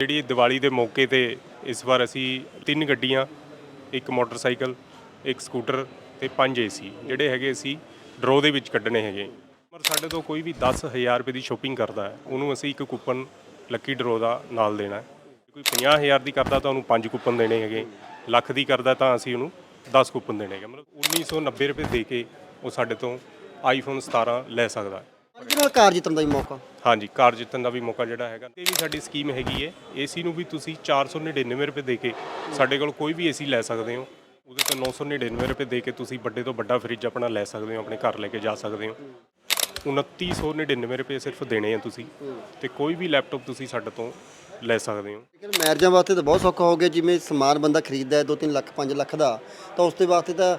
ਜਿਹੜੀ ਦੀਵਾਲੀ ਦੇ ਮੌਕੇ ਤੇ ਇਸ ਵਾਰ ਅਸੀਂ ਤਿੰਨ ਗੱਡੀਆਂ, ਇੱਕ ਮੋਟਰਸਾਈਕਲ, ਇੱਕ ਸਕੂਟਰ ਤੇ ਪੰਜ ਏਸੀ ਜਿਹੜੇ ਹੈਗੇ ਅਸੀਂ ਡਰੋ ਦੇ ਵਿੱਚ ਕੱਢਣੇ ਹੈਗੇ। ਪਰ ਸਾਡੇ ਤੋਂ ਕੋਈ ਵੀ 10000 ਰੁਪਏ ਦੀ ਸ਼ੋਪਿੰਗ ਕਰਦਾ ਹੈ, ਉਹਨੂੰ ਅਸੀਂ ਇੱਕ ਕੂਪਨ ਲੱਕੀ ਡਰੋ ਦਾ ਨਾਲ ਦੇਣਾ ਹੈ। ਕੋਈ 50000 ਦੀ ਕਰਦਾ ਤਾਂ ਉਹਨੂੰ ਪੰਜ ਕੂਪਨ ਦੇਣੇ ਹੈਗੇ, ਲੱਖ ਦੀ ਕਰਦਾ ਤਾਂ ਅਸੀਂ ਉਹਨੂੰ 10 ਕੂਪਨ ਦੇਣੇ ਹੈਗੇ। ਮਤਲਬ 1990 ਰੁਪਏ ਦੇ ਕੇ ਉਹ ਸਾਡੇ ਤੋਂ ਆਈਫੋਨ 17 ਲੈ ਸਕਦਾ ਹੈ ਇਹਦੇ ਨਾਲ ਕਾਰ ਜਿੱਤਣ ਦਾ ਵੀ ਮੌਕਾ। ਹਾਂਜੀ ਕਾਰ ਜਿੱਤਣ ਦਾ ਵੀ ਮੌਕਾ ਜਿਹੜਾ ਹੈਗਾ। ਇਹ ਵੀ ਸਾਡੀ ਸਕੀਮ ਹੈਗੀ ਹੈ ਏਸੀ ਨੂੰ ਵੀ ਤੁਸੀਂ 499 ਰੁਪਏ ਦੇ ਕੇ ਸਾਡੇ ਕੋਲ ਕੋਈ ਵੀ ਏਸੀ ਲੈ ਸਕਦੇ ਹੋ। ਉਹਦੇ ਤੋਂ 999 ਰੁਪਏ ਦੇ ਕੇ ਤੁਸੀਂ ਵੱਡੇ ਤੋਂ ਵੱਡਾ ਫ੍ਰਿਜ ਆਪਣਾ ਲੈ ਸਕਦੇ ਹੋ ਆਪਣੇ ਘਰ ਲੈ ਕੇ ਜਾ ਸਕਦੇ ਹੋ। 2999 ਰੁਪਏ ਸਿਰਫ ਦੇਣੇ ਆ ਤੁਸੀਂ ਤੇ ਕੋਈ ਵੀ ਲੈਪਟਾਪ ਤੁਸੀਂ ਸਾਡੇ ਤੋਂ ਲੈ ਸਕਦੇ ਹੋ। ਲੇਕਿਨ ਮੈਰਿਜਾਂ ਵਾਸਤੇ ਤਾਂ ਬਹੁਤ ਸੌਖਾ ਹੋ ਗਿਆ। ਜਿਵੇਂ ਸਮਾਨ ਬੰਦਾ ਖਰੀਦਦਾ ਹੈ 2-3 ਲੱਖ 5 ਲੱਖ ਦਾ ਤਾਂ ਉਸ ਦੇ ਵਾਸਤੇ ਤਾਂ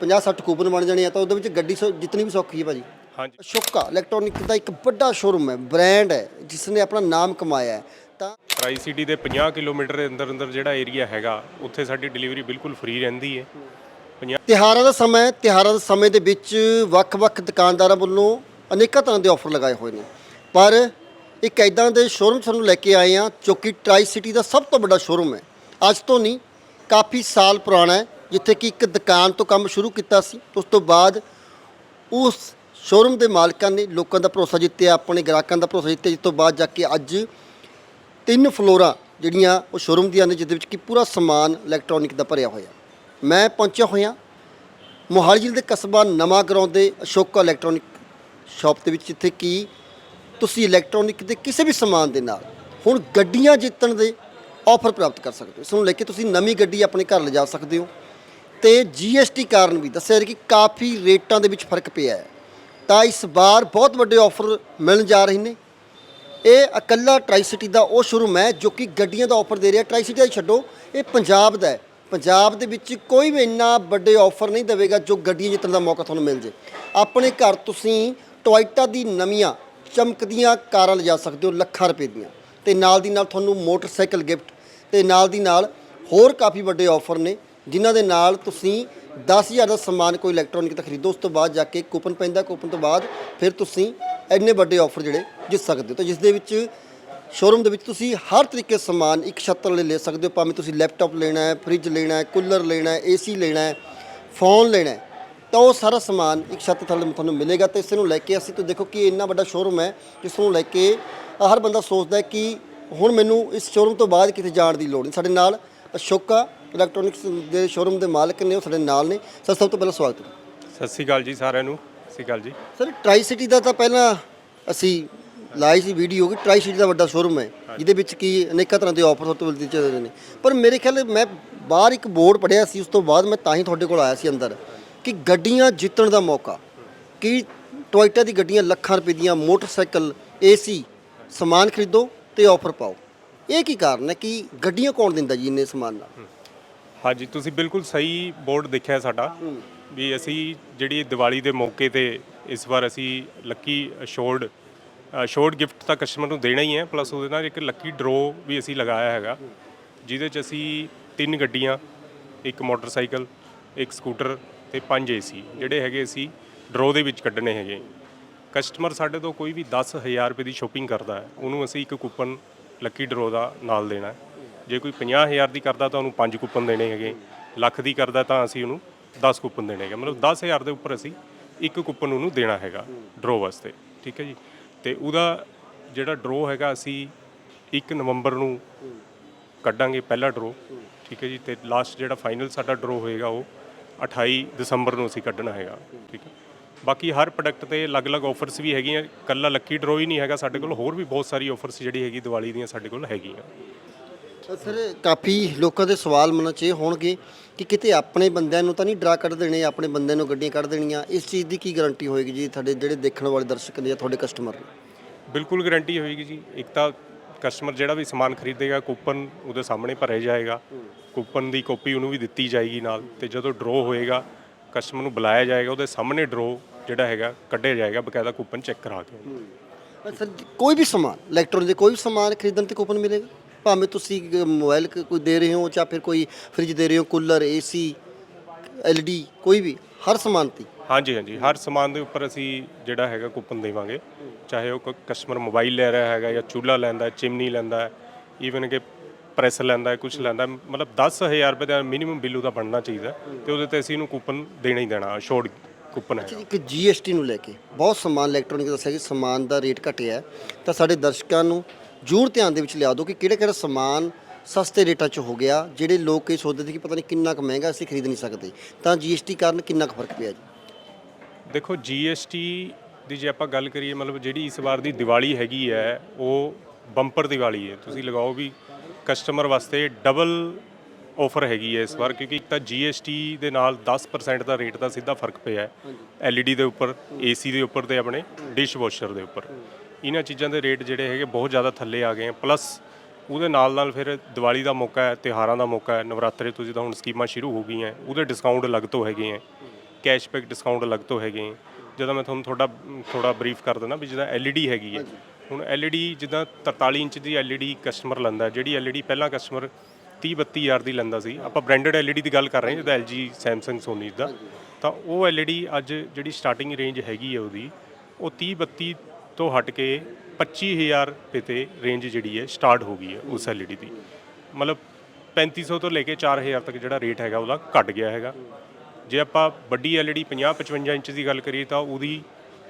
50-60 ਕੂਪਨ ਬਣ ਜਾਣੇ ਆ ਤਾਂ ਉਹਦੇ ਵਿੱਚ ਗੱਡੀ ਸੌ- ਜਿੱਤਣੀ ਵੀ ਸੌਖੀ ਹੈ ਭਾਜੀ। ਹਾਂਜੀ। ਅਸ਼ੋਕਾ ਇਲੈਕਟ੍ਰੋਨਿਕ ਦਾ ਇੱਕ ਵੱਡਾ ਸ਼ੋਰੂਮ ਹੈ ਬ੍ਰਾਂਡ ਹੈ ਜਿਸ ਨੇ ਆਪਣਾ ਨਾਮ ਕਮਾਇਆ ਹੈ। ਤਾਂ ਟਰਾਈ ਸਿਟੀ ਦੇ 50 ਕਿਲੋਮੀਟਰ ਦੇ ਅੰਦਰ ਅੰਦਰ ਜਿਹੜਾ ਏਰੀਆ ਹੈਗਾ ਉੱਥੇ ਸਾਡੀ ਡਿਲੀਵਰੀ ਬਿਲਕੁਲ ਫ੍ਰੀ ਰਹਿੰਦੀ ਹੈ। 50 ਤਿਹਾਰਾਂ ਦਾ ਸਮਾਂ ਹੈ ਤਿਹਾਰਾਂ ਦੇ ਸਮੇਂ ਦੇ ਵਿੱਚ ਵੱਖ-ਵੱਖ ਦੁਕਾਨਦਾਰਾਂ ਵੱਲੋਂ ਅਨੇਕਾਂ ਤਰ੍ਹਾਂ ਦੇ ਆਫਰ ਲਗਾਏ ਹੋਏ ਨੇ। ਪਰ ਇੱਕ ਐਦਾਂ ਦੇ ਸ਼ੋਰੂਮ ਸਾਨੂੰ ਲੈ ਕੇ ਆਏ ਆ ਜੋ ਕਿ ਟਰਾਈ ਸਿਟੀ ਦਾ ਸਭ ਤੋਂ ਵੱਡਾ ਸ਼ੋਰੂਮ ਹੈ। ਅੱਜ ਤੋਂ ਨਹੀਂ ਕਾਫੀ ਸਾਲ ਪੁਰਾਣਾ ਹੈ ਜਿੱਥੇ ਕਿ ਇੱਕ ਦੁਕਾਨ ਤੋਂ ਕੰਮ ਸ਼ੁਰੂ ਕੀਤਾ ਸੀ ਉਸ ਤੋਂ ਬਾਅਦ ਉਸ ਸ਼ੋਰੂਮ ਦੇ ਮਾਲਕਾਂ ਨੇ ਲੋਕਾਂ ਦਾ ਭਰੋਸਾ ਜਿੱਤਿਆ, ਆਪਣੇ ਗ੍ਰਾਹਕਾਂ ਦਾ ਭਰੋਸਾ ਜਿੱਤਿਆ। ਜਿਸ ਤੋਂ ਬਾਅਦ ਜਾ ਕੇ ਅੱਜ ਤਿੰਨ ਫਲੋਰਾਂ ਜਿਹੜੀਆਂ ਉਹ ਸ਼ੋਰੂਮ ਦੀਆਂ ਨੇ, ਜਿਹਦੇ ਵਿੱਚ ਕਿ ਪੂਰਾ ਸਮਾਨ ਇਲੈਕਟ੍ਰੋਨਿਕ ਦਾ ਭਰਿਆ ਹੋਇਆ। ਮੈਂ ਪਹੁੰਚਿਆ ਹੋਇਆ ਮੋਹਾਲੀ ਜ਼ਿਲ੍ਹੇ ਦੇ ਕਸਬਾ ਨਵਾਂ ਗਰਾਉਂ ਦੇ ਅਸ਼ੋਕਾ ਇਲੈਕਟ੍ਰੋਨਿਕ ਸ਼ਾਪ ਦੇ ਵਿੱਚ, ਜਿੱਥੇ ਕਿ ਤੁਸੀਂ ਇਲੈਕਟ੍ਰੋਨਿਕ ਦੇ ਕਿਸੇ ਵੀ ਸਮਾਨ ਦੇ ਨਾਲ ਹੁਣ ਗੱਡੀਆਂ ਜਿੱਤਣ ਦੇ ਆਫਰ ਪ੍ਰਾਪਤ ਕਰ ਸਕਦੇ ਹੋ। ਇਸ ਨੂੰ ਲੈ ਕੇ ਤੁਸੀਂ ਨਵੀਂ ਗੱਡੀ ਆਪਣੇ ਘਰ ਲਿਜਾ ਸਕਦੇ ਹੋ। ਤੇ GST ਕਾਰਨ ਵੀ ਦੱਸਿਆ ਜਾ ਕਿ ਕਾਫੀ ਰੇਟਾਂ ਦੇ ਵਿੱਚ ਫ਼ਰਕ ਪਿਆ ਹੈ। ਤਾਂ ਇਸ ਵਾਰ ਬਹੁਤ ਵੱਡੇ ਆਫਰ ਮਿਲਣ ਜਾ ਰਹੇ ਨੇ। ਇਹ ਇਕੱਲਾ ਟਰਾਈ ਸਿਟੀ ਦਾ ਉਹ ਸ਼ੋਰੂਮ ਹੈ ਜੋ ਕਿ ਗੱਡੀਆਂ ਦਾ ਆਫਰ ਦੇ ਰਿਹਾ। ਟਰਾਈ ਸਿਟੀ ਦਾ ਛੱਡੋ, ਇਹ ਪੰਜਾਬ ਦਾ ਹੈ। ਪੰਜਾਬ ਦੇ ਵਿੱਚ ਕੋਈ ਵੀ ਇੰਨਾ ਵੱਡੇ ਆਫਰ ਨਹੀਂ ਦੇਵੇਗਾ ਜੋ ਗੱਡੀਆਂ ਜਿੱਤਣ ਦਾ ਮੌਕਾ ਤੁਹਾਨੂੰ ਮਿਲ ਜੇ। ਆਪਣੇ ਘਰ ਤੁਸੀਂ ਟੋਇਟਾ ਦੀ ਨਵੀਆਂ ਚਮਕਦੀਆਂ ਕਾਰਾਂ ਲਿਜਾ ਸਕਦੇ ਹੋ ਲੱਖਾਂ ਰੁਪਏ ਦੀਆਂ। ਤੇ ਨਾਲ ਦੀ ਨਾਲ ਤੁਹਾਨੂੰ ਮੋਟਰਸਾਈਕਲ ਗਿਫਟ ਤੇ ਨਾਲ ਦੀ ਨਾਲ ਹੋਰ ਕਾਫੀ ਵੱਡੇ ਆਫਰ ਨੇ। ਜਿਨ੍ਹਾਂ ਦੇ ਨਾਲ ਤੁਸੀਂ 10000 ਦਾ ਸਮਾਨ ਕੋਈ ਇਲੈਕਟ੍ਰੋਨਿਕ ਦਾ ਖਰੀਦੋ, ਉਸ ਤੋਂ ਬਾਅਦ ਜਾ ਕੇ ਕੂਪਨ ਪੈਂਦਾ ਕੂਪਨ ਤੋਂ ਬਾਅਦ ਫਿਰ ਤੁਸੀਂ ਇੰਨੇ ਵੱਡੇ ਆਫਰ ਜਿਹੜੇ ਜਿੱਤ ਸਕਦੇ ਹੋ। ਤਾਂ ਜਿਸ ਦੇ ਵਿੱਚ ਸ਼ੋਰੂਮ ਦੇ ਵਿੱਚ ਤੁਸੀਂ ਹਰ ਤਰੀਕੇ ਦਾ ਸਮਾਨ ਇੱਕ ਛੱਤ ਥੱਲੇ ਲੈ ਸਕਦੇ ਹੋ। ਭਾਵੇਂ ਤੁਸੀਂ ਲੈਪਟਾਪ ਲੈਣਾ ਹੈ ਫ੍ਰਿਜ ਲੈਣਾ ਹੈ ਕੂਲਰ ਲੈਣਾ ਹੈ ਏਸੀ ਲੈਣਾ ਹੈ ਫੋਨ ਲੈਣਾ ਹੈ, ਤਾਂ ਉਹ ਸਾਰਾ ਸਮਾਨ ਇੱਕ ਛੱਤ ਥੱਲੇ ਤੁਹਾਨੂੰ ਮਿਲੇਗਾ। ਤੇ ਇਸ ਨੂੰ ਲੈ ਕੇ ਅਸੀਂ ਤੋਂ ਦੇਖੋ ਕਿ ਇੰਨਾ ਵੱਡਾ ਸ਼ੋਰੂਮ ਹੈ ਜਿਸ ਨੂੰ ਲੈ ਕੇ ਹਰ ਬੰਦਾ ਸੋਚਦਾ ਹੈ ਕਿ ਹੁਣ ਮੈਨੂੰ ਇਸ ਸ਼ੋਰੂਮ ਤੋਂ ਬਾਅਦ ਕਿਤੇ ਜਾਣ ਦੀ ਲੋੜ ਨਹੀਂ। ਸਾਡੇ ਨਾਲ ਅਸ਼ੋਕਾ ਇਲੈਕਟ੍ਰੋਨਿਕਸ ਦੇ ਸ਼ੋਰੂਮ ਦੇ ਮਾਲਕ ਨੇ ਉਹ ਸਾਡੇ ਨਾਲ ਨੇ। ਸਰ ਸਭ ਤੋਂ ਪਹਿਲਾਂ ਸਵਾਗਤ ਹੈ। ਸਤਿ ਸ਼੍ਰੀ ਅਕਾਲ ਜੀ ਸਾਰਿਆਂ ਨੂੰ। ਸਤਿ ਸ਼੍ਰੀ ਅਕਾਲ ਜੀ। ਸਰ ਟਰਾਈ ਸਿਟੀ ਦਾ ਤਾਂ ਪਹਿਲਾਂ ਅਸੀਂ ਲਾਈ ਸੀ ਵੀਡੀਓ ਕਿ ਟਰਾਈ ਸਿਟੀ ਦਾ ਵੱਡਾ ਸ਼ੋਰੂਮ ਹੈ ਜਿਹਦੇ ਵਿੱਚ ਕੀ ਅਨੇਕਾਂ ਤਰ੍ਹਾਂ ਦੇ ਆਫਰ ਤੋਂ ਮਿਲਦੇ ਚੱਲਦੇ ਨੇ। ਪਰ ਮੇਰੇ ਖਿਆਲ ਮੈਂ ਬਾਹਰ ਇੱਕ ਬੋਰਡ ਪੜਿਆ ਸੀ ਉਸ ਤੋਂ ਬਾਅਦ ਮੈਂ ਤਾਂ ਹੀ ਤੁਹਾਡੇ ਕੋਲ ਆਇਆ ਸੀ ਅੰਦਰ ਕਿ ਗੱਡੀਆਂ ਜਿੱਤਣ ਦਾ ਮੌਕਾ ਕਿ ਟੋਇਟਾ ਦੀ ਗੱਡੀਆਂ ਲੱਖਾਂ ਰੁਪਏ ਦੀਆਂ ਮੋਟਰਸਾਈਕਲ ਏਸੀ ਸਮਾਨ ਖਰੀਦੋ ਤੇ ਆਫਰ ਪਾਓ। ਇਹ ਕੀ ਕਾਰਨ ਹੈ ਕਿ ਗੱਡੀਆਂ ਕੌਣ ਦਿੰਦਾ ਜੀ ਇੰਨੇ ਸਮਾਨ ਨਾਲ? ਹਾਂਜੀ ਤੁਸੀਂ ਬਿਲਕੁਲ ਸਹੀ ਬੋਰਡ ਦੇਖਿਆ ਸਾਡਾ ਵੀ ਅਸੀਂ ਜਿਹੜੀ ਦੀਵਾਲੀ ਦੇ ਮੌਕੇ ਤੇ ਇਸ ਵਾਰ ਅਸੀਂ ਲੱਕੀ ਅਸ਼ੋਰਡ ਅਸ਼ੋਰਡ ਗਿਫਟ ਤਾਂ ਕਸਟਮਰ ਨੂੰ ਦੇਣਾ ਹੀ ਹੈ ਪਲੱਸ ਉਹਦੇ ਨਾਲ ਇੱਕ ਲੱਕੀ ਡਰੋ ਵੀ ਅਸੀਂ ਲਗਾਇਆ ਹੈਗਾ ਜਿਹਦੇ ਚ ਅਸੀਂ ਤਿੰਨ ਗੱਡੀਆਂ ਇੱਕ ਮੋਟਰਸਾਈਕਲ ਇੱਕ ਸਕੂਟਰ ਤੇ ਪੰਜ ਏਸੀ ਜਿਹੜੇ ਹੈਗੇ ਅਸੀਂ ਡਰੋ ਦੇ ਵਿੱਚ ਕੱਢਣੇ ਹੈਗੇ। ਕਸਟਮਰ ਸਾਡੇ ਤੋਂ ਕੋਈ ਵੀ 10000 ਰੁਪਏ ਦੀ ਸ਼ੋਪਿੰਗ ਕਰਦਾ ਹੈ ਉਹਨੂੰ ਅਸੀਂ ਇੱਕ ਕੂਪਨ ਲੱਕੀ ਡਰੋ ਦਾ ਨਾਲ ਦੇਣਾ ਹੈ। ਜੇ ਕੋਈ 50000 ਦੀ ਕਰਦਾ ਤਾਂ ਉਹਨੂੰ ਪੰਜ ਕੂਪਨ ਦੇਣੇ ਹੈਗੇ। ਲੱਖ ਦੀ ਕਰਦਾ ਤਾਂ ਅਸੀਂ ਉਹਨੂੰ 10 ਕੂਪਨ ਦੇਣੇ ਹੈਗੇ। ਮਤਲਬ 10000 ਦੇ ਉੱਪਰ ਅਸੀਂ ਇੱਕ ਕੂਪਨ ਉਹਨੂੰ ਦੇਣਾ ਹੈਗਾ ਡਰੋ ਵਾਸਤੇ। ਠੀਕ ਹੈ ਜੀ? ਤੇ ਉਹਦਾ ਜਿਹੜਾ ਡਰੋ ਹੈਗਾ ਅਸੀਂ 1 ਨਵੰਬਰ ਨੂੰ ਕੱਢਾਂਗੇ ਪਹਿਲਾ ਡਰੋ। ਠੀਕ ਹੈ ਜੀ? ਤੇ ਲਾਸਟ ਜਿਹੜਾ ਫਾਈਨਲ ਸਾਡਾ ਡਰੋ ਹੋਏਗਾ ਉਹ 28 ਦਸੰਬਰ ਨੂੰ ਅਸੀਂ ਕੱਢਣਾ ਹੈਗਾ। ਠੀਕ ਹੈ? ਬਾਕੀ ਹਰ ਪ੍ਰੋਡਕਟ ਤੇ ਅਲੱਗ-ਅਲੱਗ ਆਫਰਸ ਵੀ ਹੈਗੀਆਂ। ਕੱਲਾ ਲੱਕੀ ਡਰੋ ਹੀ ਨਹੀਂ ਹੈਗਾ ਸਾਡੇ ਕੋਲ। ਹੋਰ ਵੀ ਬਹੁਤ ਸਾਰੀ ਆਫਰਸ ਜਿਹੜੀ ਹੈਗੀ ਦੀਵਾਲੀ ਦੀਆਂ ਸਾਡੇ ਕੋਲ ਹੈਗੀਆਂ। ਸਰ ਕਾਫੀ ਲੋਕਾਂ ਦੇ ਸਵਾਲ ਮਨਾਂ 'ਚ ਇਹ ਹੋਣਗੇ ਕਿ ਕਿਤੇ ਆਪਣੇ ਬੰਦਿਆਂ ਨੂੰ ਤਾਂ ਨਹੀਂ ਡਰਾ ਕੱਢ ਦੇਣੇ ਆਪਣੇ ਬੰਦਿਆਂ ਨੂੰ ਗੱਡੀਆਂ ਕੱਢ ਦੇਣੀਆਂ। ਇਸ ਚੀਜ਼ ਦੀ ਕੀ ਗਾਰੰਟੀ ਹੋਏਗੀ ਜੀ ਤੁਹਾਡੇ ਜਿਹੜੇ ਦੇਖਣ ਵਾਲੇ ਦਰਸ਼ਕ ਨੇ ਜਾਂ ਤੁਹਾਡੇ ਕਸਟਮਰ ਨੇ? ਬਿਲਕੁਲ ਗਾਰੰਟੀ ਹੋਏਗੀ ਜੀ। ਇੱਕ ਤਾਂ ਕਸਟਮਰ ਜਿਹੜਾ ਵੀ ਸਮਾਨ ਖਰੀਦੇਗਾ ਕੂਪਨ ਉਹਦੇ ਸਾਹਮਣੇ ਭਰਿਆ ਜਾਏਗਾ। ਕੂਪਨ ਦੀ ਕਾਪੀ ਉਹਨੂੰ ਵੀ ਦਿੱਤੀ ਜਾਏਗੀ ਨਾਲ ਤੇ ਜਦੋਂ ਡਰੋ ਹੋਏਗਾ ਕਸਟਮਰ ਨੂੰ ਬੁਲਾਇਆ ਜਾਏਗਾ ਉਹਦੇ ਸਾਹਮਣੇ ਡਰੋ ਜਿਹੜਾ ਹੈਗਾ ਕੱਢਿਆ ਜਾਏਗਾ ਬਕਾਇਦਾ ਕੂਪਨ ਚੈੱਕ ਕਰਾ ਕੇ। ਸਰ ਕੋਈ ਵੀ ਸਮਾਨ ਇਲੈਕਟ੍ਰੋਨਿਕ ਦੇ ਕੋਈ ਵੀ ਸਮਾਨ ਖਰੀਦਣ ਤੇ ਕੂਪਨ ਮਿਲੇਗਾ? ਭਾਵੇਂ ਤੁਸੀਂ ਮੋਬਾਈਲ ਕੋਈ ਦੇ ਰਹੇ ਹੋ ਜਾਂ ਫਿਰ ਕੋਈ ਫ੍ਰਿਜ ਦੇ ਰਹੇ ਹੋ ਕੂਲਰ ਏਸੀ ਐਲਡੀ ਕੋਈ ਵੀ ਹਰ ਸਮਾਨ ਤੇ। ਹਾਂਜੀ ਹਾਂਜੀ ਹਰ ਸਮਾਨ ਦੇ ਉੱਪਰ ਅਸੀਂ ਜਿਹੜਾ ਹੈਗਾ ਕੂਪਨ ਦੇਵਾਂਗੇ। ਚਾਹੇ ਉਹ ਕਸਟਮਰ ਮੋਬਾਈਲ ਲੈ ਰਿਹਾ ਹੈਗਾ ਜਾਂ ਚੁੱਲ੍ਹਾ ਲੈਂਦਾ ਹੈ ਚਿਮਨੀ ਲੈਂਦਾ ਹੈ ਈਵਨ ਕਿ ਪ੍ਰੈਸ ਲੈਂਦਾ ਹੈ ਕੁਝ ਲੈਂਦਾ ਹੈ, ਮਤਲਬ 10000 ਰੁਪਏ ਦਾ ਮਿਨੀਮਮ ਬਿੱਲ ਉਹਦਾ ਬਣਨਾ ਚਾਹੀਦਾ। ਤੇ ਉਹਦੇ ਤੇ ਅਸੀਂ ਇਹਨੂੰ ਕੂਪਨ ਦੇਣਾ ਹੀ ਦੇਣਾ ਸ਼ੋਰਟ ਕੂਪਨ ਹੈ ਇੱਕ ਜੀਐਸਟੀ ਨੂੰ ਲੈ ਕੇ ਬਹੁਤ ਸਮਾਨ ਇਲੈਕਟ੍ਰੋਨਿਕ ਦੱਸਿਆ ਕਿ ਸਮਾਨ ਦਾ ਰੇਟ ਘਟਿਆ ਹੈ। ਤਾਂ ਸਾਡੇ ਦਰਸ਼ਕਾਂ ਨੂੰ ਜ਼ਰੂਰ ਧਿਆਨ ਦੇ ਵਿੱਚ ਲਿਆ ਦਿਓ ਕਿ ਕਿਹੜਾ ਕਿਹੜਾ ਸਮਾਨ ਸਸਤੇ ਰੇਟਾਂ 'ਚ ਹੋ ਗਿਆ ਜਿਹੜੇ ਲੋਕ ਇਹ ਸੋਚਦੇ ਸੀ ਕਿ ਪਤਾ ਨਹੀਂ ਕਿੰਨਾ ਕੁ ਮਹਿੰਗਾ ਅਸੀਂ ਖਰੀਦ ਨਹੀਂ ਸਕਦੇ। ਤਾਂ ਜੀਐਸਟੀ ਕਾਰਨ ਕਿੰਨਾ ਕੁ ਫ਼ਰਕ ਪਿਆ ਜੀ? ਦੇਖੋ ਜੀਐਸਟੀ ਦੀ ਜੇ ਆਪਾਂ ਗੱਲ ਕਰੀਏ ਮਤਲਬ ਜਿਹੜੀ ਇਸ ਵਾਰ ਦੀ ਦੀਵਾਲੀ ਹੈਗੀ ਹੈ ਉਹ ਬੰਪਰ ਦੀਵਾਲੀ ਹੈ। ਤੁਸੀਂ ਲਗਾਓ ਵੀ ਕਸਟਮਰ ਵਾਸਤੇ ਡਬਲ ਆਫਰ ਹੈਗੀ ਹੈ ਇਸ ਵਾਰ ਕਿਉਂਕਿ ਇੱਕ ਤਾਂ ਜੀਐਸਟੀ ਦੇ ਨਾਲ 10% ਦਾ ਰੇਟ ਦਾ ਸਿੱਧਾ ਫ਼ਰਕ ਪਿਆ ਹੈ। ਐਲਈਡੀ ਦੇ ਉੱਪਰ ਏਸੀ ਦੇ ਉੱਪਰ ਤੇ ਆਪਣੇ ਡਿਸ਼ ਵਾਸ਼ਰ ਦੇ ਉੱਪਰ। ਇਹਨਾਂ ਚੀਜ਼ਾਂ ਦੇ ਰੇਟ ਜਿਹੜੇ ਹੈਗੇ ਬਹੁਤ ਜ਼ਿਆਦਾ ਥੱਲੇ ਆ ਗਏ ਆ। ਪਲੱਸ ਉਹਦੇ ਨਾਲ ਨਾਲ ਫਿਰ ਦੀਵਾਲੀ ਦਾ ਮੌਕਾ ਹੈ ਤਿਉਹਾਰਾਂ ਦਾ ਮੌਕਾ ਹੈ ਨਵਰਾਤਰੇ ਤਾਂ ਹੁਣ ਸਕੀਮਾਂ ਸ਼ੁਰੂ ਹੋ ਗਈਆਂ ਉਹਦੇ ਡਿਸਕਾਊਂਟ ਅਲੱਗ ਤੋਂ ਹੈਗੇ ਹੈ ਕੈਸ਼ਬੈਕ ਡਿਸਕਾਊਂਟ ਅਲੱਗ ਤੋਂ ਹੈਗੇ ਹੈ ਜਦੋਂ ਮੈਂ ਤੁਹਾਨੂੰ ਥੋੜਾ ਥੋੜਾ ਬਰੀਫ ਕਰ ਦਿੰਦਾ ਵੀ ਜਿੱਦਾਂ LED ਹੈਗੀ ਹੈ ਹੁਣ LED ਜਿੱਦਾਂ 43 ਇੰਚ ਦੀ LED ਕਸਟਮਰ ਲੈਂਦਾ ਜਿਹੜੀ LED ਪਹਿਲਾਂ ਕਸਟਮਰ 30 32 ਹਜ਼ਾਰ ਦੀ ਲੈਂਦਾ ਸੀ। ਆਪਾਂ ਬ੍ਰਾਂਡਡ LED ਦੀ ਗੱਲ ਕਰ ਰਹੇ ਹਾਂ ਜਿੱਦਾਂ LG Samsung Sony ਦਾ। ਤਾਂ ਉਹ LED ਅੱਜ ਜਿਹੜੀ ਸਟਾਰਟਿੰਗ ਰੇਂਜ ਹੈਗੀ ਹੈ ਉਹਦੀ ਉਹ 30 32 ਤੋਂ ਹਟ ਕੇ 25000 ਰੁਪਏ ਤੇ ਰੇਂਜ ਜਿਹੜੀ ਹੈ ਸਟਾਰਟ ਹੋ ਗਈ ਹੈ ਉਸ LED ਦੀ। ਮਤਲਬ 3500 ਤੋਂ ਲੈ ਕੇ 4000 ਤੱਕ ਜਿਹੜਾ ਰੇਟ ਹੈਗਾ ਉਹਦਾ ਘਟ ਗਿਆ ਹੈਗਾ। ਜੇ ਆਪਾਂ ਵੱਡੀ LED 50 55 ਇੰਚ ਦੀ ਗੱਲ ਕਰੀਏ ਤਾਂ ਉਹਦੀ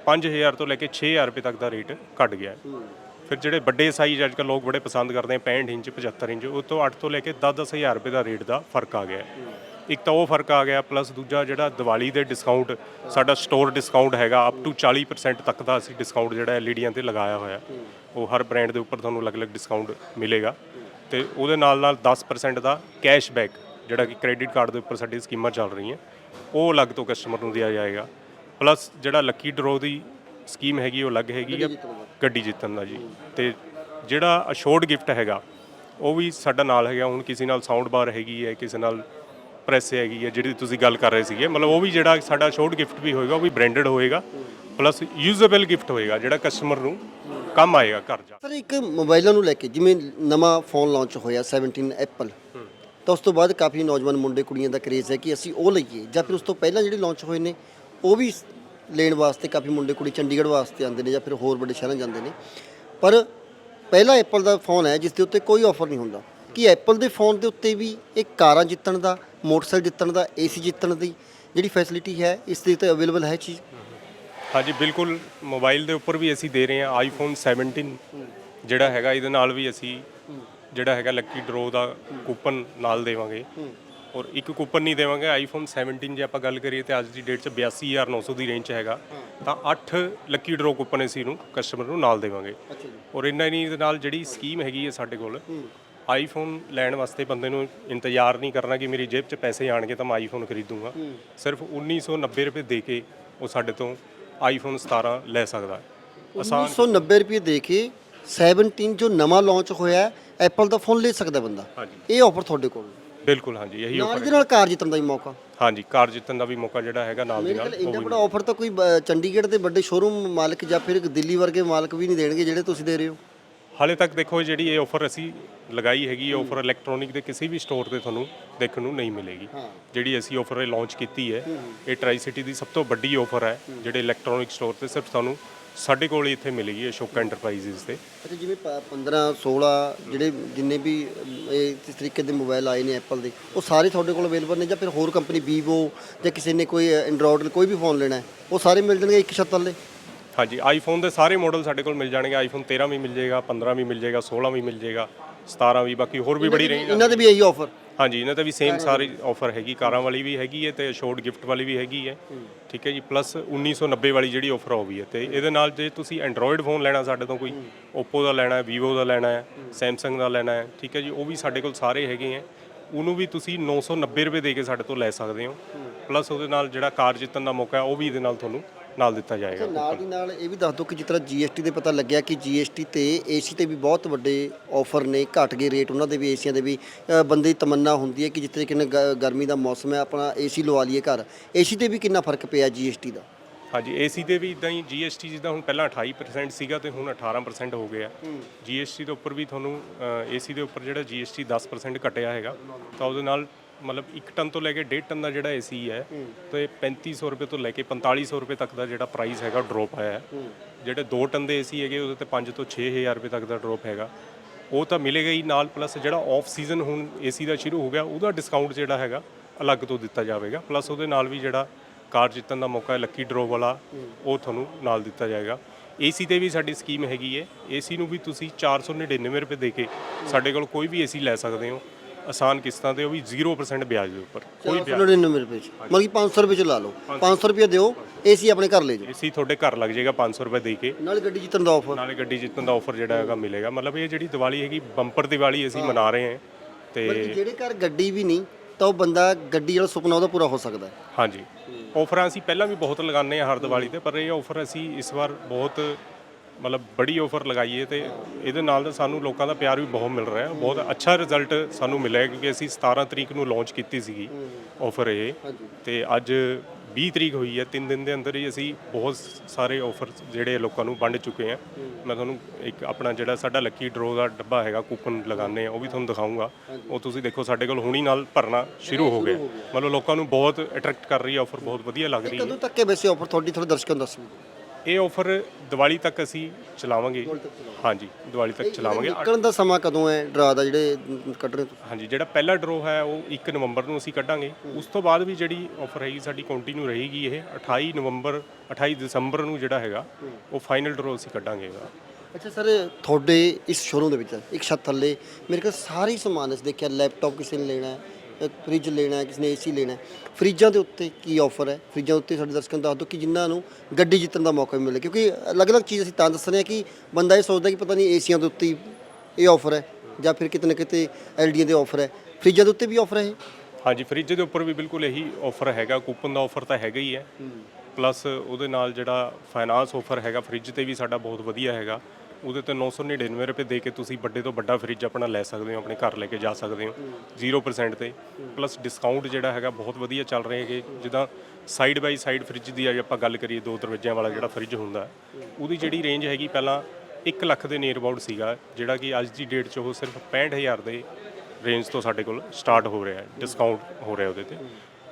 5000 ਤੋਂ ਲੈ ਕੇ 6000 ਰੁਪਏ ਤੱਕ ਦਾ ਰੇਟ ਘਟ ਗਿਆ ਫਿਰ ਜਿਹੜੇ ਵੱਡੇ ਸਾਈਜ਼ ਅੱਜ ਕੱਲ੍ਹ ਲੋਕ ਬੜੇ ਪਸੰਦ ਕਰਦੇ ਆ 65 ਇੰਚ 75 ਇੰਚ, ਉਹ ਤੋਂ 8 ਤੋਂ ਲੈ ਕੇ 10-10000 ਰੁਪਏ ਦਾ ਰੇਟ ਦਾ ਫ਼ਰਕ ਆ ਗਿਆ ਇੱਕ ਤਾਂ ਉਹ ਫ਼ਰਕ ਆ ਗਿਆ ਪਲੱਸ ਦੂਜਾ ਜਿਹੜਾ ਦੀਵਾਲੀ ਦੇ ਡਿਸਕਾਊਂਟ ਸਾਡਾ ਸਟੋਰ ਡਿਸਕਾਊਂਟ ਹੈਗਾ ਅਪ ਟੂ 40% ਤੱਕ ਦਾ ਅਸੀਂ ਡਿਸਕਾਊਂਟ ਜਿਹੜਾ ਐਲਈਡੀਆਂ ਤੇ ਲਗਾਇਆ ਹੋਇਆ। ਉਹ ਹਰ ਬ੍ਰਾਂਡ ਦੇ ਉੱਪਰ ਤੁਹਾਨੂੰ ਅਲੱਗ-ਅਲੱਗ ਡਿਸਕਾਊਂਟ ਮਿਲੇਗਾ। ਤੇ ਉਹਦੇ ਨਾਲ ਨਾਲ 10% ਦਾ ਕੈਸ਼ਬੈਕ ਜਿਹੜਾ ਕਿ ਕ੍ਰੈਡਿਟ ਕਾਰਡ ਦੇ ਉੱਪਰ ਸਾਡੀ ਸਕੀਮਾਂ ਚੱਲ ਰਹੀਆਂ, ਉਹ ਅਲੱਗ ਤੋਂ ਕਸਟਮਰ ਨੂੰ ਦਿਆ ਜਾਏਗਾ। ਪਲੱਸ ਜਿਹੜਾ ਲੱਕੀ ਡਰੋ ਦੀ ਸਕੀਮ ਹੈਗੀ, ਉਹ ਅਲੱਗ ਹੈਗੀ ਆ, ਗੱਡੀ ਜਿੱਤਣ ਦਾ ਜੀ। ਤੇ ਜਿਹੜਾ ਅਸ਼ੋਰਡ ਗਿਫਟ ਹੈਗਾ, ਉਹ ਵੀ ਸਾਡਾ ਨਾਲ ਹੈਗਾ। ਹੁਣ ਕਿਸੇ ਨਾਲ ਸਾਊਂਡ ਬਾਰ ਹੈਗੀ ਹੈ, ਕਿਸੇ ਨਾਲ ਪ੍ਰੈਸ ਹੈਗੀ ਹੈ ਜਿਹੜੀ ਤੁਸੀਂ ਗੱਲ ਕਰ ਰਹੇ ਸੀਗੇ ਮਤਲਬ ਉਹ ਵੀ ਜਿਹੜਾ ਸਾਡਾ ਸ਼ੋਰਟ ਗਿਫਟ ਵੀ ਹੋਏਗਾ ਉਹ ਵੀ ਬ੍ਰਾਂਡਡ ਹੋਏਗਾ ਪਲੱਸ ਯੂਜ਼ੇਬਲ ਗਿਫਟ ਹੋਏਗਾ ਜਿਹੜਾ ਕਸਟਮਰ ਨੂੰ ਕੰਮ ਆਏਗਾ ਘਰ ਜਾ ਸਰ ਇੱਕ ਮੋਬਾਈਲਾਂ ਨੂੰ ਲੈ ਕੇ ਜਿਵੇਂ ਨਵਾਂ ਫੋਨ ਲਾਂਚ ਹੋਇਆ 17 ਐਪਲ ਤਾਂ ਉਸ ਤੋਂ ਬਾਅਦ ਕਾਫੀ ਨੌਜਵਾਨ ਮੁੰਡੇ ਕੁੜੀਆਂ ਦਾ ਕਰੇਜ਼ ਹੈ ਕਿ ਅਸੀਂ ਉਹ ਲਈਏ ਜਾਂ ਫਿਰ ਉਸ ਤੋਂ ਪਹਿਲਾਂ ਜਿਹੜੇ ਲਾਂਚ ਹੋਏ ਨੇ ਉਹ ਵੀ ਲੈਣ ਵਾਸਤੇ ਕਾਫੀ ਮੁੰਡੇ ਕੁੜੀ ਚੰਡੀਗੜ੍ਹ ਵਾਸਤੇ ਆਉਂਦੇ ਨੇ ਜਾਂ ਫਿਰ ਹੋਰ ਵੱਡੇ ਸ਼ਹਿਰਾਂ ਜਾਂਦੇ ਨੇ। ਪਰ ਪਹਿਲਾ ਐਪਲ ਦਾ ਫੋਨ ਹੈ ਜਿਸ ਦੇ ਉੱਤੇ ਕੋਈ ਆਫਰ ਨਹੀਂ ਹੁੰਦਾ। ਕਿ ਐਪਲ ਦੇ ਫੋਨ ਦੇ ਉੱਤੇ ਵੀ ਇੱਕ ਕਾਰਾਂ ਜਿੱਤਣ ਦਾ ਮੋਟਰਸਾਈਕਲ ਜਿੱਤਣ ਦਾ ਏਸੀ ਜਿੱਤਣ ਦੀ ਜਿਹੜੀ ਫੈਸਿਲਿਟੀ ਹੈ ਇਸ ਦੇ ਉੱਤੇ ਅਵੇਲੇਬਲ ਹੈ ਚੀਜ਼? ਹਾਂਜੀ ਬਿਲਕੁਲ ਮੋਬਾਈਲ ਦੇ ਉੱਪਰ ਵੀ ਅਸੀਂ ਦੇ ਰਹੇ ਹਾਂ ਆਈਫੋਨ 17 ਜਿਹੜਾ ਹੈਗਾ ਇਹਦੇ ਨਾਲ ਵੀ ਅਸੀਂ ਜਿਹੜਾ ਹੈਗਾ ਲੱਕੀ ਡਰੋ ਦਾ ਕੂਪਨ ਨਾਲ ਦੇਵਾਂਗੇ। ਔਰ ਇੱਕ ਕੂਪਨ ਨਹੀਂ ਦੇਵਾਂਗੇ ਆਈਫੋਨ 17 ਜੇ ਆਪਾਂ ਗੱਲ ਕਰੀਏ ਤੇ ਅੱਜ ਦੀ ਡੇਟ 'ਚ 82900 ਦੀ ਰੇਂਜ 'ਚ ਹੈਗਾ। ਤਾਂ 8 ਲੱਕੀ ਡਰੋ ਕੂਪਨ ਅਸੀਂ ਨੂੰ ਕਸਟਮਰ ਨੂੰ ਨਾਲ ਦੇਵਾਂਗੇ। ਔਰ ਇੰਨਾ ਹੀ ਨਹੀਂ ਇਹਦੇ ਨਾਲ ਜਿਹੜੀ ਸਕੀਮ ਹੈਗੀ ਹੈ ਸਾਡੇ ਕੋਲ ਆਈਫੋਨ ਲੈਣ ਵਾਸਤੇ ਬੰਦੇ ਨੂੰ ਇੰਤਜ਼ਾਰ ਨਹੀਂ ਕਰਨਾ ਕਿ ਮੇਰੀ ਜੇਬ 'ਚ ਪੈਸੇ ਆਣਗੇ ਤਾਂ ਮੈਂ ਆਈਫੋਨ ਖਰੀਦੂੰਗਾ। ਸਿਰਫ 1990 ਰੁਪਏ ਦੇ ਕੇ ਉਹ ਸਾਡੇ ਤੋਂ ਆਈਫੋਨ 17 ਲੈ ਸਕਦਾ। ਹੈ ਆਸਾਨ 1990 ਰੁਪਏ ਦੇ ਕੇ 17 ਜੋ ਨਵਾਂ ਲਾਂਚ ਹੋਇਆ ਐਪਲ ਦਾ ਫੋਨ ਲੈ ਸਕਦਾ ਬੰਦਾ। ਇਹ ਆਫਰ ਤੁਹਾਡੇ ਕੋਲ? ਬਿਲਕੁਲ ਹਾਂਜੀ ਇਹੀ ਨਾਲ ਆਫਰ ਨਾਲ ਕਾਰ ਜਿੱਤਣ ਦਾ ਵੀ ਮੌਕਾ? ਹਾਂਜੀ ਕਾਰ ਜਿੱਤਣ ਦਾ ਵੀ ਮੌਕਾ ਜਿਹੜਾ ਹੈਗਾ ਨਾਲ ਦੀ ਨਾਲ ਇੰਨਾ ਬੜਾ ਆਫਰ ਤਾਂ ਕੋਈ ਚੰਡੀਗੜ੍ਹ ਦੇ ਵੱਡੇ ਸ਼ੋਰੂਮ ਮਾਲਕ ਜਾਂ ਫਿਰ ਦਿੱਲੀ ਵਰਗੇ ਮਾਲਕ ਵੀ ਨਹੀਂ ਦੇਣਗੇ ਜਿਹੜੇ ਤੁਸੀਂ ਦੇ ਰਹੇ ਹੋ। ਹਾਲੇ ਤੱਕ ਦੇਖੋ ਜਿਹੜੀ ਇਹ ਆਫਰ ਅਸੀਂ ਲਗਾਈ ਹੈਗੀ ਇਹ ਆਫਰ ਇਲੈਕਟ੍ਰੋਨਿਕ ਦੇ ਕਿਸੇ ਵੀ ਸਟੋਰ ਤੇ ਤੁਹਾਨੂੰ ਦੇਖਣ ਨੂੰ ਨਹੀਂ ਮਿਲੇਗੀ। ਜਿਹੜੀ ਅਸੀਂ ਆਫਰ ਇਹ ਕੀਤੀ ਹੈ ਇਹ ਟਰਾਈ ਸਿਟੀ ਦੀ ਸਭ ਤੋਂ ਵੱਡੀ ਆਫਰ ਹੈ ਜਿਹੜੇ ਇਲੈਕਟ੍ਰੋਨਿਕ ਸਟੋਰ ਤੇ ਸਿਰਫ ਤੁਹਾਨੂੰ ਸਾਡੇ ਕੋਲ ਹੀ ਇੱਥੇ ਮਿਲੇਗੀ ਅਸ਼ੋਕ ਐਂਟਰਪ੍ਰਾਈਜ਼ਸ ਤੇ। ਅੱਛਾ ਜਿਵੇਂ ਪ- 15 16 ਜਿਹੜੇ ਜਿੰਨੇ ਵੀ ਇਸ ਤਰੀਕੇ ਦੇ ਮੋਬਾਈਲ ਆਏ ਨੇ ਐਪਲ ਦੇ ਉਹ ਸਾਰੇ ਤੁਹਾਡੇ ਕੋਲ ਅਵੇਲੇਬਲ ਨੇ ਜਾਂ ਫਿਰ ਹੋਰ ਕੰਪਨੀ ਵੀਵੋ ਜਾਂ ਕਿਸੇ ਨੇ ਕੋਈ ਐਂਡਰੋਇਡ ਕੋਈ ਵੀ ਫੋਨ ਲੈਣਾ ਹੈ ਉਹ ਸਾਰੇ ਮਿਲ ਜਾਣਗੇ ਇੱਕ ਛੱਤ ਥੱਲੇ ਹਾਂਜੀ ਆਈਫੋਨ ਦੇ ਸਾਰੇ ਮਾਡਲ ਸਾਡੇ ਕੋਲ ਮਿਲ ਜਾਣਗੇ। ਆਈਫੋਨ 13 ਵੀ ਮਿਲ ਜਾਏਗਾ 15 ਵੀ ਮਿਲ ਜਾਏਗਾ 16 ਵੀ ਮਿਲ ਜਾਏਗਾ 17 ਵੀ ਬਾਕੀ ਹੋਰ ਵੀ ਬੜੀ ਰੇਂਜ ਇਹਨਾਂ ਦੇ ਵੀ ਇਹੀ ਆਫਰ ਹਾਂਜੀ ਇਹਨਾਂ ਤੇ ਵੀ ਸੇਮ ਸਾਰੀ ਆਫਰ ਹੈਗੀ ਕਾਰਾਂ ਵਾਲੀ ਵੀ ਹੈਗੀ ਹੈ ਤੇ ਅਸ਼ੋਰਡ ਗਿਫਟ ਵਾਲੀ ਵੀ ਹੈਗੀ ਹੈ। ਠੀਕ ਹੈ ਜੀ ਪਲੱਸ 1990 ਵਾਲੀ ਜਿਹੜੀ ਆਫਰ ਉਹ ਵੀ ਹੈ ਤੇ ਇਹਦੇ ਨਾਲ ਜੇ ਤੁਸੀਂ ਐਂਡਰੋਇਡ ਫੋਨ ਲੈਣਾ ਸਾਡੇ ਤੋਂ ਕੋਈ Oppo ਦਾ ਲੈਣਾ ਹੈ Vivo ਦਾ ਲੈਣਾ ਹੈ Samsung ਦਾ ਲੈਣਾ ਹੈ ਠੀਕ ਹੈ ਜੀ ਉਹ ਵੀ ਸਾਡੇ ਕੋਲ ਸਾਰੇ ਹੈਗੇ ਹੈ। ਉਹਨੂੰ ਵੀ ਤੁਸੀਂ 990 ਰੁਪਏ ਦੇ ਕੇ ਸਾਡੇ ਤੋਂ ਲੈ ਸਕਦੇ ਹੋ। ਪਲੱਸ ਉਹਦੇ ਨਾਲ ਜਿਹੜਾ ਕਾਰ ਜਿੱਤਣ ਦਾ ਮੌਕਾ ਹੈ ਉਹ ਵੀ ਇਹਦੇ ਨਾਲ ਤੁਹਾਨੂੰ ਨਾਲ ਦਿੱਤਾ ਜਾਏਗਾ ਨਾਲ ਦੀ ਨਾਲ ਇਹ ਵੀ ਦੱਸ ਦਿਓ ਕਿ ਜਿਸ ਤਰ੍ਹਾਂ ਜੀਐਸਟੀ ਦੇ ਪਤਾ ਲੱਗਿਆ ਕਿ ਜੀਐਸਟੀ ਤੇ ਏਸੀ ਤੇ ਵੀ ਬਹੁਤ ਵੱਡੇ ਆਫਰ ਨੇ ਘਟ ਗਏ ਰੇਟ ਉਹਨਾਂ ਦੇ ਵੀ ਏਸੀਆਂ ਦੇ ਵੀ। ਅ, ਬੰਦੇ ਦੀ ਤਮੰਨਾ ਹੁੰਦੀ ਹੈ ਕਿ ਜਿਸ ਤਰੀਕੇ ਨਾਲ ਗ- ਗਰਮੀ ਦਾ ਮੌਸਮ ਹੈ ਆਪਣਾ ਏਸੀ ਲਵਾ ਲਈਏ ਘਰ। ਏਸੀ ਤੇ ਵੀ ਕਿੰਨਾ ਫ਼ਰਕ ਪਿਆ ਜੀਐਸਟੀ ਦਾ? ਹਾਂਜੀ ਏਸੀ ਦੇ ਵੀ ਇਦਾਂ ਹੀ GST ਜਿੱਦਾਂ ਹੁਣ ਪਹਿਲਾਂ 28% ਸੀਗਾ ਤੇ ਹੁਣ 18% ਹੋ ਗਿਆ। GST ਦੇ ਉੱਪਰ ਵੀ ਤੁਹਾਨੂੰ ਏਸੀ ਦੇ ਉੱਪਰ ਜਿਹੜਾ GST 10% ਘਟਿਆ ਹੈਗਾ ਤਾਂ ਉਹਦੇ ਨਾਲ ਮਤਲਬ 1 ਟਨ ਤੋਂ ਲੈ ਕੇ 1.5 ਟਨ ਦਾ ਜਿਹੜਾ ਏਸੀ ਹੈ ਤੇ 3500 ਰੁਪਏ ਤੋਂ ਲੈ ਕੇ 4500 ਰੁਪਏ ਤੱਕ ਦਾ ਜਿਹੜਾ ਪ੍ਰਾਈਸ ਹੈਗਾ ਡ੍ਰੌਪ ਆਇਆ ਹੈ। ਜਿਹੜੇ 2 ਟਨ ਦੇ ਏਸੀ ਹੈਗੇ ਉਹਦੇ ਤੇ 5 ਤੋਂ 6000 ਰੁਪਏ ਤੱਕ ਦਾ ਡ੍ਰੌਪ ਹੈਗਾ। ਉਹ ਤਾਂ ਮਿਲੇਗਾ ਹੀ ਨਾਲ ਪਲੱਸ ਜਿਹੜਾ ਆਫ ਸੀਜ਼ਨ ਹੁਣ ਏਸੀ ਦਾ ਸ਼ੁਰੂ ਹੋ ਗਿਆ ਉਹਦਾ ਡਿਸਕਾਊਂਟ ਜਿਹੜਾ ਹੈਗਾ ਅਲੱਗ ਤੋਂ ਦਿੱਤਾ ਜਾਵੇਗਾ। ਪਲੱਸ ਉਹਦੇ ਨਾਲ ਵੀ ਜਿਹੜਾ ਕਾਰ ਜਿੱਤਣ ਦਾ ਮੌਕਾ ਹੈ ਲੱਕੀ ਡਰੋ ਵਾਲਾ ਉਹ ਤੁਹਾਨੂੰ ਨਾਲ ਦਿੱਤਾ ਜਾਏਗਾ। ਏਸੀ ਤੇ ਵੀ ਸਾਡੀ ਸਕੀਮ ਹੈਗੀ ਹੈ। ਏਸੀ ਨੂੰ ਵੀ ਤੁਸੀਂ 499 ਰੁਪਏ ਦੇ ਕੇ ਸਾਡੇ ਕੋਲ ਕੋਈ ਵੀ ਏਸੀ ਲੈ ਸਕਦੇ ਹੋ। ਆਸਾਨ ਕਿਸ਼ਤਾਂ ਤੇ ਉਹ ਵੀ 0% ਵਿਆਜ ਦੇ ਉੱਪਰ ਕੋਈ ਵਿਆਜ 499 ਰੁਪਏ ਚ। ਮਤਲਬ ਕਿ 500 ਰੁਪਏ ਚ ਲਾ ਲਓ। 500 ਰੁਪਏ ਦਿਓ ਏਸੀ ਆਪਣੇ ਘਰ ਲੈ ਜਾਓ। ਏਸੀ ਤੁਹਾਡੇ ਘਰ ਲੱਗ ਜਾਏਗਾ 500 ਰੁਪਏ ਦੇ ਕੇ। ਨਾਲ ਗੱਡੀ ਜਿੱਤਣ ਦਾ ਆਫਰ ਨਾਲੇ ਗੱਡੀ ਜਿੱਤਣ ਦਾ ਆਫਰ ਜਿਹੜਾ ਹੈਗਾ ਮਿਲੇਗਾ। ਮਤਲਬ ਇਹ ਜਿਹੜੀ ਦੀਵਾਲੀ ਹੈਗੀ ਬੰਪਰ ਦੀਵਾਲੀ ਅਸੀਂ ਮਨਾ ਰਹੇ ਹਾਂ ਤੇ ਜਿਹੜੇ ਘਰ ਗੱਡੀ ਵੀ ਨਹੀਂ ਤਾਂ ਉਹ ਬੰਦਾ ਗੱਡੀ ਵਾਲਾ ਸੁਪਨਾ ਉਹਦਾ ਪੂਰਾ ਹੋ ਸਕਦਾ ਹੈ। ਹਾਂਜੀ। ਆਫਰਾਂ ਅਸੀਂ ਪਹਿਲਾਂ ਵੀ ਬਹੁਤ ਲਗਾਉਂਦੇ ਹਾਂ ਹਰ ਦੀਵਾਲੀ ਤੇ ਪਰ ਇਹ ਆਫਰ ਅਸੀਂ ਇਸ ਵਾਰ ਬਹੁਤ ਮਤਲਬ ਬੜੀ ਆਫਰ ਲਗਾਈ ਹੈ ਤੇ ਇਹਦੇ ਨਾਲ ਤਾਂ ਸਾਨੂੰ ਲੋਕਾਂ ਦਾ ਪਿਆਰ ਵੀ ਬਹੁਤ ਮਿਲ ਰਿਹਾ ਹੈ। ਬਹੁਤ ਅੱਛਾ ਰਿਜ਼ਲਟ ਸਾਨੂੰ ਮਿਲਿਆ ਕਿਉਂਕਿ ਅਸੀਂ 17 ਤਰੀਕ ਨੂੰ ਲਾਂਚ ਕੀਤੀ ਸੀਗੀ ਆਫਰ ਇਹ। ਤੇ ਅੱਜ 20 ਤਰੀਕ ਹੋਈ ਹੈ 3 ਦਿਨ ਦੇ ਅੰਦਰ ਹੀ ਅਸੀਂ ਬਹੁਤ ਸਾਰੇ ਆਫਰ ਜਿਹੜੇ ਲੋਕਾਂ ਨੂੰ ਵੰਡ ਚੁੱਕੇ ਹਾਂ। ਮੈਂ ਤੁਹਾਨੂੰ ਇੱਕ ਆਪਣਾ ਜਿਹੜਾ ਸਾਡਾ ਲੱਕੀ ਡਰੋ ਦਾ ਡੱਬਾ ਹੈਗਾ ਕੂਪਨ ਲਗਾਉਂਦੇ ਆ ਉਹ ਵੀ ਤੁਹਾਨੂੰ ਦਿਖਾਊਂਗਾ। ਉਹ ਤੁਸੀਂ ਦੇਖੋ ਸਾਡੇ ਕੋਲ ਹੁਣੀ ਨਾਲ ਭਰਨਾ ਸ਼ੁਰੂ ਹੋ ਗਿਆ। ਮਤਲਬ ਲੋਕਾਂ ਨੂੰ ਬਹੁਤ ਅਟਰੈਕਟ ਕਰ ਰਹੀ ਹੈ ਆਫਰ ਬਹੁਤ ਵਧੀਆ ਲੱਗ ਰਹੀ ਹੈ। ਕਦੋਂ ਤੱਕ ਹੈ ਵੈਸੇ ਆਫਰ ਤੁਹਾਡੀ ਥੋੜੇ ਦਰਸ਼ਕਾਂ ਨੂੰ ਦੱਸੋ ਇਹ ਆਫਰ ਦੀਵਾਲੀ ਤੱਕ ਅਸੀਂ ਚਲਾਵਾਂਗੇ। ਹਾਂਜੀ ਦੀਵਾਲੀ ਤੱਕ ਚਲਾਵਾਂਗੇ। ਨਿਕਲਣ ਦਾ ਸਮਾਂ ਕਦੋਂ ਹੈ? ਡਰਾ ਦਾ ਜਿਹੜੇ ਕੱਢ ਰਹੇ ਤੁਸੀਂ? ਹਾਂਜੀ ਜਿਹੜਾ ਪਹਿਲਾ ਡਰੋ ਹੈ ਉਹ 1 ਨਵੰਬਰ ਨੂੰ ਅਸੀਂ ਕੱਢਾਂਗੇ। ਉਸ ਤੋਂ ਬਾਅਦ ਵੀ ਜਿਹੜੀ ਆਫਰ ਹੈਗੀ ਸਾਡੀ ਕੰਟੀਨਿਊ ਰਹੇਗੀ ਇਹ 28 ਨਵੰਬਰ 28 ਦਸੰਬਰ ਨੂੰ ਜਿਹੜਾ ਹੈਗਾ ਉਹ ਫਾਈਨਲ ਡਰੋ ਅਸੀਂ ਕੱਢਾਂਗੇ ਇਹਦਾ। ਅੱਛਾ ਸਰ ਤੁਹਾਡੇ ਇਸ ਸ਼ੋਰੂਮ ਦੇ ਵਿੱਚ ਇੱਕ ਛੱਤ ਥੱਲੇ ਮੇਰੇ ਕੋਲ ਸਾਰੇ ਸਮਾਨ ਇਸ ਦੇਖਿਆ ਲੈਪਟਾਪ ਕਿਸੇ ਨੇ ਲੈਣਾ ਹੈ ਫ੍ਰਿਜ ਲੈਣਾ ਹੈ ਕਿਸੇ ਨੇ ਏਸੀ ਲੈਣਾ ਹੈ। ਫ੍ਰਿਜਾਂ ਦੇ ਉੱਤੇ ਕੀ ਆਫਰ ਹੈ? ਫ੍ਰਿਜਾਂ ਉੱਤੇ ਸਾਡੇ ਦਰਸ਼ਕਾਂ ਨੂੰ ਦੱਸ ਦਿਓ ਕਿ ਜਿਨ੍ਹਾਂ ਨੂੰ ਗੱਡੀ ਜਿੱਤਣ ਦਾ ਮੌਕਾ ਮਿਲੇ। ਕਿਉਂਕਿ ਅਲੱਗ-ਅਲੱਗ ਚੀਜ਼ ਅਸੀਂ ਤਾਂ ਦੱਸ ਰਹੇ ਹਾਂ ਕਿ ਬੰਦਾ ਇਹ ਸੋਚਦਾ ਕਿ ਪਤਾ ਨਹੀਂ ਏਸੀਆਂ ਦੇ ਉੱਤੇ ਹੀ ਇਹ ਆਫਰ ਹੈ ਜਾਂ ਫਿਰ ਕਿਤੇ ਨਾ ਕਿਤੇ ਐਲਡੀਆਂ ਦੇ ਆਫਰ ਹੈ। ਫ੍ਰਿਜਾਂ ਦੇ ਉੱਤੇ ਵੀ ਆਫਰ ਹੈ ਇਹ? ਹਾਂਜੀ ਫ੍ਰਿਜ ਦੇ ਉੱਪਰ ਵੀ ਬਿਲਕੁਲ ਇਹੀ ਆਫਰ ਹੈਗਾ। ਕੂਪਨ ਦਾ ਆਫਰ ਤਾਂ ਹੈਗਾ ਹੀ ਹੈ। ਪਲੱਸ ਉਹਦੇ ਨਾਲ ਜਿਹੜਾ ਫਾਈਨਾਂਸ ਆਫਰ ਹੈਗਾ ਫ੍ਰਿਜ ਤੇ ਵੀ ਸਾਡਾ ਬਹੁਤ ਵਧੀਆ ਹੈਗਾ। ਉਹਦੇ ਤੇ 999 ਰੁਪਏ ਦੇ ਕੇ ਤੁਸੀਂ ਵੱਡੇ ਤੋਂ ਵੱਡਾ ਫ੍ਰਿਜ ਆਪਣਾ ਲੈ ਸਕਦੇ ਹੋ, ਆਪਣੇ ਘਰ ਲੈ ਕੇ ਜਾ ਸਕਦੇ ਹੋ 0% ਤੇ। ਪਲੱਸ ਡਿਸਕਾਊਂਟ ਜਿਹੜਾ ਹੈਗਾ ਬਹੁਤ ਵਧੀਆ ਚੱਲ ਰਹੇ ਹੈਗੇ ਜਿੱਦਾਂ ਸਾਈਡ ਬਾਈ ਸਾਈਡ ਫ੍ਰਿਜ ਦੀ ਜੇ ਆਪਾਂ ਗੱਲ ਕਰੀਏ, ਦੋ ਦਰਵਾਜ਼ਿਆਂ ਵਾਲਾ ਜਿਹੜਾ ਫ੍ਰਿਜ ਹੁੰਦਾ, ਉਹਦੀ ਜਿਹੜੀ ਰੇਂਜ ਹੈਗੀ ਪਹਿਲਾਂ 1 ਲੱਖ ਦੇ ਨੀਅਰ ਅਬਾਊਟ ਸੀਗਾ, ਜਿਹੜਾ ਕਿ ਅੱਜ ਦੀ ਡੇਟ 'ਚ ਉਹ ਸਿਰਫ 65000 ਦੇ ਰੇਂਜ ਤੋਂ ਸਾਡੇ ਕੋਲ ਸਟਾਰਟ ਹੋ ਰਿਹਾ ਹੈ ਡਿਸਕਾਊਂਟ ਹੋ ਰਿਹਾ ਉਹਦੇ ਤੇ।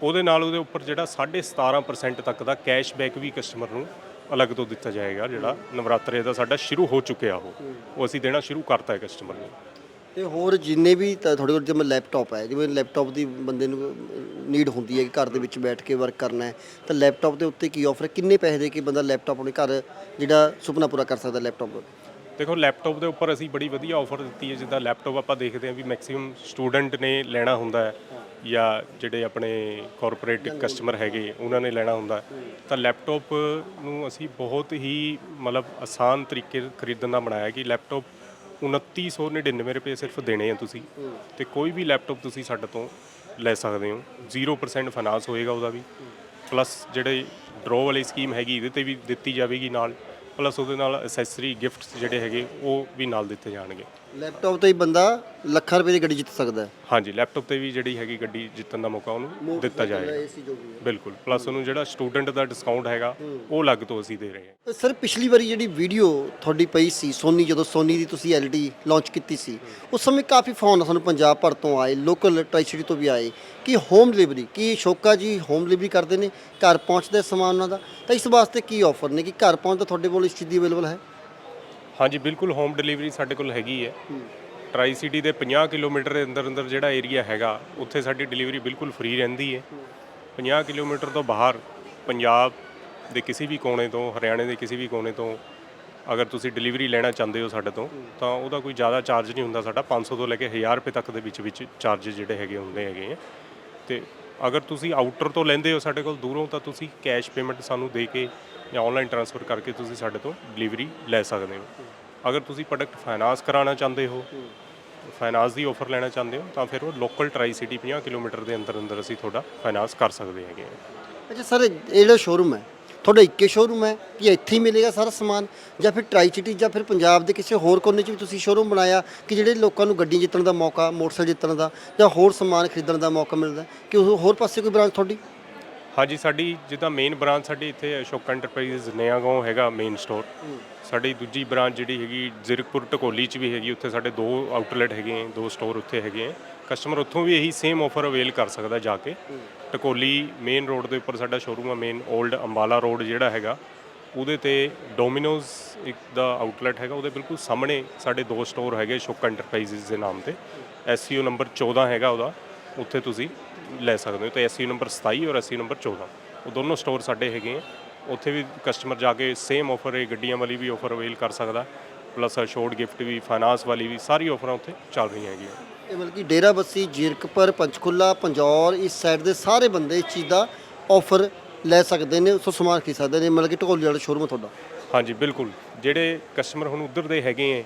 ਉਹਦੇ ਨਾਲ ਉਹਦੇ ਉੱਪਰ ਜਿਹੜਾ 17.5% ਤੱਕ ਦਾ ਕੈਸ਼ਬੈਕ ਵੀ ਕਸਟਮਰ ਨੂੰ ਅਲੱਗ ਤੋਂ ਦਿੱਤਾ ਜਾਏਗਾ ਜਿਹੜਾ ਨਵਰਾਤਰੇ ਦਾ ਸਾਡਾ ਸ਼ੁਰੂ ਹੋ ਚੁੱਕਿਆ ਉਹ। ਉਹ ਅਸੀਂ ਦੇਣਾ ਸ਼ੁਰੂ ਕਰਤਾ ਹੈ ਕਸਟਮਰ ਨੂੰ। ਤੇ ਹੋਰ ਜਿੰਨੇ ਵੀ ਤਾਂ ਤੁਹਾਡੇ ਕੋਲ ਜਿਵੇਂ ਲੈਪਟਾਪ ਹੈ ਜਿਵੇਂ ਲੈਪਟਾਪ ਦੀ ਬੰਦੇ ਨੂੰ ਨੀਡ ਹੁੰਦੀ ਹੈ ਕਿ ਘਰ ਦੇ ਵਿੱਚ ਬੈਠ ਕੇ ਵਰਕ ਕਰਨਾ ਹੈ ਤਾਂ ਲੈਪਟਾਪ ਦੇ ਉੱਤੇ ਕੀ ਆਫਰ ਹੈ? ਕਿੰਨੇ ਪੈਸੇ ਦੇ ਕੇ ਬੰਦਾ ਲੈਪਟਾਪ ਆਪਣੇ ਘਰ ਜਿਹੜਾ ਸੁਪਨਾ ਪੂਰਾ ਕਰ ਸਕਦਾ ਲੈਪਟਾਪ ਦਾ? ਦੇਖੋ ਲੈਪਟਾਪ ਦੇ ਉੱਪਰ ਅਸੀਂ ਬੜੀ ਵਧੀਆ ਆਫਰ ਦਿੱਤੀ ਹੈ ਜਿੱਦਾਂ ਲੈਪਟਾਪ ਆਪਾਂ ਦੇਖਦੇ ਹਾਂ ਵੀ ਮੈਕਸਿਮਮ ਸਟੂਡੈਂਟ ਨੇ ਲੈਣਾ ਹੁੰਦਾ ਹੈ। ਜਾਂ ਜਿਹੜੇ ਆਪਣੇ ਕਾਰਪੋਰੇਟ ਕਸਟਮਰ ਹੈਗੇ, ਉਹਨਾਂ ਨੇ ਲੈਣਾ ਹੁੰਦਾ। ਤਾਂ ਲੈਪਟਾਪ ਨੂੰ ਅਸੀਂ ਬਹੁਤ ਹੀ ਮਤਲਬ ਆਸਾਨ ਤਰੀਕੇ ਖਰੀਦਣ ਦਾ ਬਣਾਇਆ ਕਿ ਲੈਪਟਾਪ 2999 ਰੁਪਏ ਸਿਰਫ ਦੇਣੇ ਆ ਤੁਸੀਂ। ਤੇ ਕੋਈ ਵੀ ਲੈਪਟਾਪ ਤੁਸੀਂ ਸਾਡੇ ਤੋਂ ਲੈ ਸਕਦੇ ਹੋ। 0% ਫਾਈਨਾਂਸ ਹੋਏਗਾ ਉਹਦਾ ਵੀ। ਪਲੱਸ ਜਿਹੜੇ ਡਰੋ ਵਾਲੀ ਸਕੀਮ ਹੈਗੀ, ਇਹਦੇ ਤੇ ਵੀ ਦਿੱਤੀ ਜਾਵੇਗੀ ਨਾਲ। ਪਲੱਸ ਉਹਦੇ ਨਾਲ ਅਸੈਸਰੀ ਗਿਫਟਸ ਜਿਹੜੇ ਹੈਗੇ, ਉਹ ਵੀ ਨਾਲ ਦਿੱਤੇ ਜਾਣਗੇ। ਲੈਪਟਾਪ ਤੇ ਹੀ ਬੰਦਾ ਲੱਖਾਂ ਰੁਪਏ ਦੀ ਗੱਡੀ ਜਿੱਤ ਸਕਦਾ ਹੈ। ਹਾਂਜੀ ਲੈਪਟਾਪ ਤੇ ਵੀ ਜਿਹੜੀ ਹੈਗੀ ਗੱਡੀ ਜਿੱਤਣ ਦਾ ਮੌਕਾ ਉਹਨੂੰ ਦਿੱਤਾ ਜਾਏਗਾ। ਏਸੀ ਜੋ ਵੀ ਹੈ। ਬਿਲਕੁਲ ਪਲੱਸ ਉਹਨੂੰ ਜਿਹੜਾ ਸਟੂਡੈਂਟ ਦਾ ਡਿਸਕਾਊਂਟ ਹੈਗਾ ਉਹ ਅਲੱਗ ਤੋਂ ਅਸੀਂ ਦੇ ਰਹੇ ਹਾਂ। ਸਰ ਪਿਛਲੀ ਵਾਰੀ ਜਿਹੜੀ ਵੀਡੀਓ ਤੁਹਾਡੀ ਪਈ ਸੀ ਸੋਨੀ ਜਦੋਂ ਸੋਨੀ ਦੀ ਤੁਸੀਂ ਐਲਡੀ ਲਾਂਚ ਕੀਤੀ ਸੀ ਉਸ ਸਮੇਂ ਕਾਫੀ ਫੋਨ ਸਾਨੂੰ ਪੰਜਾਬ ਭਰ ਤੋਂ ਆਏ ਲੋਕਲ ਟ੍ਰਾਈਸਿਟੀ ਤੋਂ ਵੀ ਆਏ। ਕਿ ਹੋਮ ਡਿਲੀਵਰੀ ਕੀ ਸ਼ੋਕਾ ਜੀ ਹੋਮ ਡਿਲੀਵਰੀ ਕਰਦੇ ਨੇ ਘਰ ਪਹੁੰਚਦਾ ਸਮਾਨ ਉਹਨਾਂ ਦਾ? ਤਾਂ ਇਸ ਵਾਸਤੇ ਕੀ ਆਫਰ ਨੇ ਕਿ ਘਰ ਪਹੁੰਚਦਾ ਤੁਹਾਡੇ ਕੋਲ ਇਸ ਚੀਜ਼ ਦੀ ਅਵੇਲੇਬਲ ਹੈ? ਹਾਂਜੀ, ਬਿਲਕੁਲ ਹੋਮ ਡਿਲੀਵਰੀ ਸਾਡੇ ਕੋਲ ਹੈਗੀ ਹੈ। ਟਰਾਈ ਸਿਟੀ ਦੇ 50 ਕਿਲੋਮੀਟਰ ਦੇ ਅੰਦਰ ਅੰਦਰ ਜਿਹੜਾ ਏਰੀਆ ਹੈਗਾ, ਉੱਥੇ ਸਾਡੀ ਡਿਲੀਵਰੀ ਬਿਲਕੁਲ ਫ੍ਰੀ ਰਹਿੰਦੀ ਹੈ। 50 ਕਿਲੋਮੀਟਰ ਤੋਂ ਬਾਹਰ ਪੰਜਾਬ ਦੇ ਕਿਸੇ ਵੀ ਕੋਨੇ ਤੋਂ, ਹਰਿਆਣੇ ਦੇ ਕਿਸੇ ਵੀ ਕੋਨੇ ਤੋਂ ਅਗਰ ਤੁਸੀਂ ਡਿਲੀਵਰੀ ਲੈਣਾ ਚਾਹੁੰਦੇ ਹੋ ਸਾਡੇ ਤੋਂ, ਤਾਂ ਉਹਦਾ ਕੋਈ ਜ਼ਿਆਦਾ ਚਾਰਜ ਨਹੀਂ ਹੁੰਦਾ ਸਾਡਾ। 500 ਤੋਂ ਲੈ ਕੇ 1000 ਰੁਪਏ ਤੱਕ ਦੇ ਵਿੱਚ ਵਿੱਚ ਚਾਰਜ ਜਿਹੜੇ ਹੈਗੇ ਹੁੰਦੇ ਹੈਗੇ ਆ ਤੇ ਅਗਰ ਤੁਸੀਂ ਆਊਟਰ ਤੋਂ ਲੈਂਦੇ ਹੋ ਸਾਡੇ ਕੋਲ ਦੂਰੋਂ, ਤਾਂ ਤੁਸੀਂ ਕੈਸ਼ ਪੇਮੈਂਟ ਸਾਨੂੰ ਦੇ ਕੇ ਜਾਂ ਆਨਲਾਈਨ ਟ੍ਰਾਂਸਫਰ ਕਰਕੇ ਤੁਸੀਂ ਸਾਡੇ ਤੋਂ ਡਿਲੀਵਰੀ ਲੈ ਸਕਦੇ ਹੋ। ਅਗਰ ਤੁਸੀਂ ਪ੍ਰੋਡਕਟ ਫਾਈਨਾਂਸ ਕਰਾਉਣਾ ਚਾਹੁੰਦੇ ਹੋ ਫਾਈਨਾਂਸ ਦੀ ਆਫਰ ਲੈਣਾ ਚਾਹੁੰਦੇ ਹੋ, ਤਾਂ ਫਿਰ ਉਹ ਲੋਕਲ ਟਰਾਈ ਸਿਟੀ 50 ਕਿਲੋਮੀਟਰ ਦੇ ਅੰਦਰ ਅੰਦਰ ਅਸੀਂ ਤੁਹਾਡਾ ਫਾਈਨਾਂਸ ਕਰ ਸਕਦੇ ਹੈਗੇ ਅੱਛਾ ਸਰ, ਇਹ ਜਿਹੜਾ ਸ਼ੋਰੂਮ ਹੈ, ਤੁਹਾਡਾ ਇੱਕੇ ਸ਼ੋਰੂਮ ਹੈ ਕਿ ਇੱਥੇ ਹੀ ਮਿਲੇਗਾ ਸਾਰਾ ਸਮਾਨ? ਜਾਂ ਫਿਰ ਟਰਾਈ ਸਿਟੀ ਜਾਂ ਫਿਰ ਪੰਜਾਬ ਦੇ ਕਿਸੇ ਹੋਰ ਕੋਨੇ 'ਚ ਵੀ ਤੁਸੀਂ ਸ਼ੋਰੂਮ ਬਣਾਇਆ ਕਿ ਜਿਹੜੇ ਲੋਕਾਂ ਨੂੰ ਗੱਡੀ ਜਿੱਤਣ ਦਾ ਮੌਕਾ, ਮੋਟਰਸਾਈਕਲ ਜਿੱਤਣ ਦਾ ਜਾਂ ਹੋਰ ਸਮਾਨ ਖਰੀਦਣ ਦਾ ਮੌਕਾ ਮਿਲਦਾ? ਕਿ ਉਹ ਹੋਰ ਪਾਸੇ ਕੋਈ ਬ੍ਰਾਂਚ ਤੁਹਾਡੀ? ਹਾਂਜੀ, ਸਾਡੀ ਜਿੱਦਾਂ ਮੇਨ ਬ੍ਰਾਂਚ ਸਾਡੀ ਇੱਥੇ ਅਸ਼ੋਕ ਐਂਟਰਪ੍ਰਾਈਜ਼ ਨਿਆਗਾਉਂ ਹੈਗਾ ਮੇਨ ਸਟੋਰ ਸਾਡੀ ਦੂਜੀ ਬ੍ਰਾਂਚ ਜਿਹੜੀ ਹੈਗੀ, ਜ਼ੀਰਕਪੁਰ ਟਕੋਲੀ ਚ ਵੀ ਹੈਗੀ, ਉੱਥੇ ਸਾਡੇ ਦੋ ਆਊਟਲੈਟ ਹੈਗੇ ਆ, ਦੋ ਸਟੋਰ ਉੱਥੇ ਹੈਗੇ ਆ। ਕਸਟਮਰ ਉੱਥੋਂ ਵੀ ਇਹੀ ਸੇਮ ਆਫਰ ਅਵੇਲ ਕਰ ਸਕਦਾ ਜਾ ਕੇ। ਟਕੋਲੀ ਮੇਨ ਰੋਡ ਦੇ ਉੱਪਰ ਸਾਡਾ ਸ਼ੋਰੂਮ ਆ ਮੇਨ 올ਡ ਅੰਬਾਲਾ ਰੋਡ ਜਿਹੜਾ ਹੈਗਾ, ਉਹਦੇ ਤੇ ਡੋਮਿਨੋਜ਼ ਇੱਕ ਦਾ ਆਊਟਲੈਟ ਹੈਗਾ, ਉਹਦੇ ਬਿਲਕੁਲ ਸਾਹਮਣੇ ਸਾਡੇ ਦੋ ਸਟੋਰ ਹੈਗੇ ਸ਼ੁਕ ਐਂਟਰਪ੍ਰਾਈਜ਼ਸ ਦੇ ਨਾਮ ਤੇ। ਐਸਯੂ ਨੰਬਰ 14 ਹੈਗਾ ਉਹਦਾ, ਉੱਥੇ ਤੁਸੀਂ ਲੈ ਸਕਦੇ ਹੋ ਤੇ ਐਸਯੂ ਨੰਬਰ 27 ਔਰ ਐਸਯੂ ਨੰਬਰ 14 ਉਹ ਦੋਨੋਂ ਸਟੋਰ ਸਾਡੇ ਹੈਗੇ ਆ। ਉੱਥੇ ਵੀ ਕਸਟਮਰ ਜਾ ਕੇ ਸੇਮ ਆਫਰ ਹੈ ਗੱਡੀਆਂ ਵਾਲੀ ਵੀ ਆਫਰ ਅਵੇਲ ਕਰ ਸਕਦਾ। ਪਲੱਸ ਸ਼ੋਰਟ ਗਿਫਟ ਵੀ ਫਾਈਨਾਂਸ ਵਾਲੀ ਵੀ ਸਾਰੀ ਆਫਰਾਂ ਉੱਥੇ ਚੱਲ ਰਹੀਆਂ ਹੈਗੀਆਂ। ਇਹ ਮਤਲਬ ਕਿ ਡੇਰਾ ਬੱਸੀ ਜੀਰਕਪੁਰ ਪੰਚਕੁਲਾ ਪੰਜੌਰ ਇਸ ਸਾਈਡ ਦੇ ਸਾਰੇ ਬੰਦੇ ਇਸ ਚੀਜ਼ ਦਾ ਆਫਰ ਲੈ ਸਕਦੇ ਨੇ ਸੋ ਸਮਾਨ ਖਰੀਦ ਸਕਦੇ ਨੇ। ਮਤਲਬ ਕਿ ਢੋਲ ਵਾਲਾ ਸ਼ੋਰੂਮ ਤੁਹਾਡਾ। ਹਾਂਜੀ ਬਿਲਕੁਲ। ਜਿਹੜੇ ਕਸਟਮਰ ਹੁਣ ਉਧਰ ਦੇ ਹੈਗੇ ਹੈ।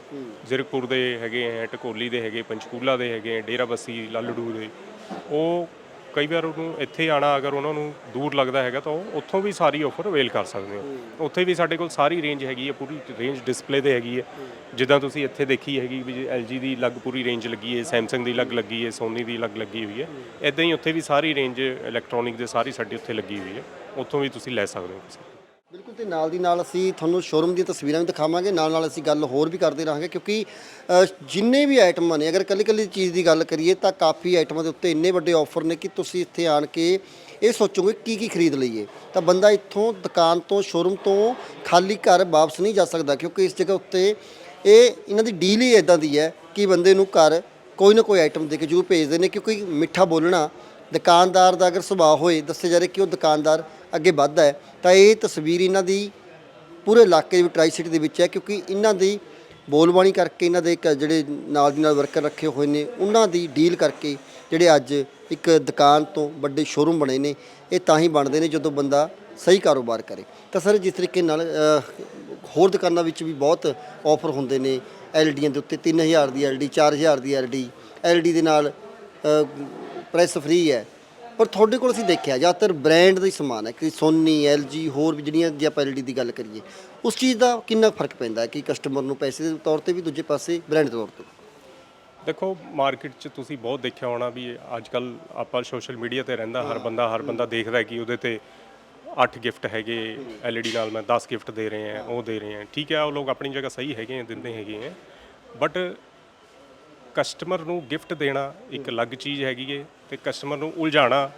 ਜ਼ੀਰਕਪੁਰ ਦੇ ਹੈਗੇ ਹੈ ਟਕੋਲੀ ਦੇ ਹੈਗੇ ਪੰਚਕੂਲਾ ਦੇ ਹੈਗੇ ਹੈ ਡੇਰਾ ਬੱਸੀ ਲਾਲੜੂ ਦੇ ਉਹ ਕਈ ਵਾਰ ਉਹਨੂੰ ਇੱਥੇ ਆਣਾ ਅਗਰ ਉਹਨਾਂ ਨੂੰ ਦੂਰ ਲੱਗਦਾ ਹੈਗਾ ਤਾਂ ਉਹ ਉੱਥੋਂ ਵੀ ਸਾਰੀ ਆਫਰ ਅਵੇਲ ਕਰ ਸਕਦੇ ਹੋ। ਉੱਥੇ ਵੀ ਸਾਡੇ ਕੋਲ ਸਾਰੀ ਰੇਂਜ ਹੈਗੀ ਹੈ ਪੂਰੀ ਰੇਂਜ ਡਿਸਪਲੇ ਤੇ ਹੈਗੀ ਹੈ। ਜਿੱਦਾਂ ਤੁਸੀਂ ਇੱਥੇ ਦੇਖੀ ਹੈਗੀ ਵੀ LG ਦੀ ਅਲੱਗ ਪੂਰੀ ਰੇਂਜ ਲੱਗੀ ਹੈ Samsung ਦੀ ਅਲੱਗ ਲੱਗੀ ਹੈ Sony ਦੀ ਅਲੱਗ ਲੱਗੀ ਹੋਈ ਹੈ। ਇਦਾਂ ਹੀ ਉੱਥੇ ਵੀ ਸਾਰੀ ਰੇਂਜ ਇਲੈਕਟ੍ਰੋਨਿਕ ਦੇ ਸਾਰੀ ਸਾਡੀ ਉੱਥੇ ਲੱਗੀ ਹੋਈ ਹੈ। ਉੱਥੋਂ ਵੀ ਤੁਸੀਂ ਲੈ ਸਕਦੇ ਹੋ ਬਿਲਕੁਲ ਤੇ ਨਾਲ ਦੀ ਨਾਲ ਅਸੀਂ ਤੁਹਾਨੂੰ ਸ਼ੋਰੂਮ ਦੀਆਂ ਤਸਵੀਰਾਂ ਵੀ ਦਿਖਾਵਾਂਗੇ ਨਾਲ ਨਾਲ ਅਸੀਂ ਗੱਲ ਹੋਰ ਵੀ ਕਰਦੇ ਰਹਾਂਗੇ ਕਿਉਂਕਿ ਅ, ਜਿੰਨੇ ਵੀ ਆਈਟਮਾਂ ਨੇ ਅਗਰ ਕੱਲੀ ਕੱਲੀ ਚੀਜ਼ ਦੀ ਗੱਲ ਕਰੀਏ ਤਾਂ ਕਾਫੀ ਆਈਟਮਾਂ ਦੇ ਉੱਤੇ ਇੰਨੇ ਵੱਡੇ ਆਫਰ ਨੇ ਕਿ ਤੁਸੀਂ ਇੱਥੇ ਆਣ ਕੇ ਇਹ ਸੋਚੋਗੇ ਕੀ ਕੀ ਖਰੀਦ ਲਈਏ। ਤਾਂ ਬੰਦਾ ਇੱਥੋਂ ਦੁਕਾਨ ਤੋਂ ਸ਼ੋਰੂਮ ਤੋਂ ਖਾਲੀ ਘਰ ਵਾਪਸ ਨਹੀਂ ਜਾ ਸਕਦਾ ਕਿਉਂਕਿ ਇਸ ਜਗ੍ਹਾ ਉੱਤੇ ਇਹ ਇਹਨਾਂ ਦੀ ਡੀਲ ਹੀ ਇਦਾਂ ਦੀ ਹੈ ਕਿ ਬੰਦੇ ਨੂੰ ਘਰ ਕੋਈ ਨਾ ਕੋਈ ਆਈਟਮ ਦੇ ਕੇ ਜ਼ਰੂਰ ਭੇਜਦੇ ਨੇ ਕਿਉਂਕਿ ਮਿੱਠਾ ਬੋਲਣਾ ਦੁਕਾਨਦਾਰ ਦਾ ਅਗਰ ਸੁਭਾਅ ਹੋਏ ਦੱਸੇ ਜਾ ਰਿਹਾ ਕਿ ਉਹ ਦੁਕਾਨਦਾਰ ਅੱਗੇ ਵੱਧਦਾ ਹੈ, ਤਾਂ ਇਹ ਤਸਵੀਰ ਇਹਨਾਂ ਦੀ ਪੂਰੇ ਇਲਾਕੇ ਦੇ ਵਿੱਚ ਟਰਾਈ ਸਿਟੀ ਦੇ ਵਿੱਚ ਹੈ, ਕਿਉਂਕਿ ਇਹਨਾਂ ਦੀ ਬੋਲਬਾਣੀ ਕਰਕੇ ਇਹਨਾਂ ਦੇ ਇੱਕ ਜਿਹੜੇ ਨਾਲ ਦੀ ਨਾਲ ਵਰਕਰ ਰੱਖੇ ਹੋਏ ਨੇ, ਉਹਨਾਂ ਦੀ ਡੀਲ ਕਰਕੇ ਜਿਹੜੇ ਅੱਜ ਇੱਕ ਦੁਕਾਨ ਤੋਂ ਵੱਡੇ ਸ਼ੋਰੂਮ ਬਣੇ ਨੇ, ਇਹ ਤਾਂ ਹੀ ਬਣਦੇ ਨੇ ਜਦੋਂ ਬੰਦਾ ਸਹੀ ਕਾਰੋਬਾਰ ਕਰੇ। ਤਾਂ ਸਰ, ਜਿਸ ਤਰੀਕੇ ਨਾਲ ਹੋਰ ਦੁਕਾਨਾਂ ਵਿੱਚ ਵੀ ਬਹੁਤ ਆਫਰ ਹੁੰਦੇ ਨੇ, ਐਲਡੀਆਂ ਦੇ ਉੱਤੇ 3000 ਦੀ ਐਲਡੀ 4000 ਦੀ ਐਲਡੀ ਐਲਡੀ ਦੇ ਨਾਲ ਪ੍ਰੈਸ ਫ੍ਰੀ ਹੈ ਪਰ ਤੁਹਾਡੇ ਕੋਲ ਅਸੀਂ ਦੇਖਿਆ ਜ਼ਿਆਦਾਤਰ ਬ੍ਰਾਂਡ ਦਾ ਹੀ ਸਮਾਨ ਹੈ ਕਿ ਸੋਨੀ ਐਲਜੀ ਹੋਰ ਵੀ ਜਿਹੜੀਆਂ ਜੇ ਆਪਾਂ ਐਲਡੀ ਦੀ ਗੱਲ ਕਰੀਏ ਉਸ ਚੀਜ਼ ਦਾ ਕਿੰਨਾ ਫ਼ਰਕ ਪੈਂਦਾ ਹੈ ਕਿ ਕਸਟਮਰ ਨੂੰ ਪੈਸੇ ਦੇ ਤੌਰ ਤੇ ਵੀ ਦੂਜੇ ਪਾਸੇ ਬ੍ਰਾਂਡ ਦੇ ਤੌਰ ਤੇ? ਦੇਖੋ ਮਾਰਕੀਟ 'ਚ ਤੁਸੀਂ ਬਹੁਤ ਦੇਖਿਆ ਹੋਣਾ ਵੀ ਅੱਜ ਕੱਲ ਆਪਾਂ ਸੋਸ਼ਲ ਮੀਡੀਆ ਤੇ ਰਹਿੰਦਾ ਹਰ ਬੰਦਾ ਹਰ ਬੰਦਾ ਦੇਖਦਾ ਕਿ ਉਹਦੇ ਤੇ 8 ਗਿਫਟ ਹੈਗੇ ਐਲਈਡੀ ਨਾਲ ਮੈਂ 10 ਗਿਫਟ ਦੇ ਰਹੇ ਹਾਂ ਉਹ ਦੇ ਰਹੇ ਹਾਂ। ਠੀਕ ਹੈ ਉਹ ਲੋਕ ਆਪਣੀ ਜਗ੍ਹਾ ਸਹੀ ਹੈਗੇ ਆ ਦਿੰਦੇ ਹੈਗੇ ਆ ਬਟ ਕਸਟਮਰ ਨੂੰ ਗਿਫਟ ਦੇਣਾ ਇੱਕ ਅਲੱਗ ਚੀਜ਼ ਹੈਗੀ ਹੈ ਤੇ ਕਸਟਮਰ ਨੂੰ ਉਲਝਾਣਾ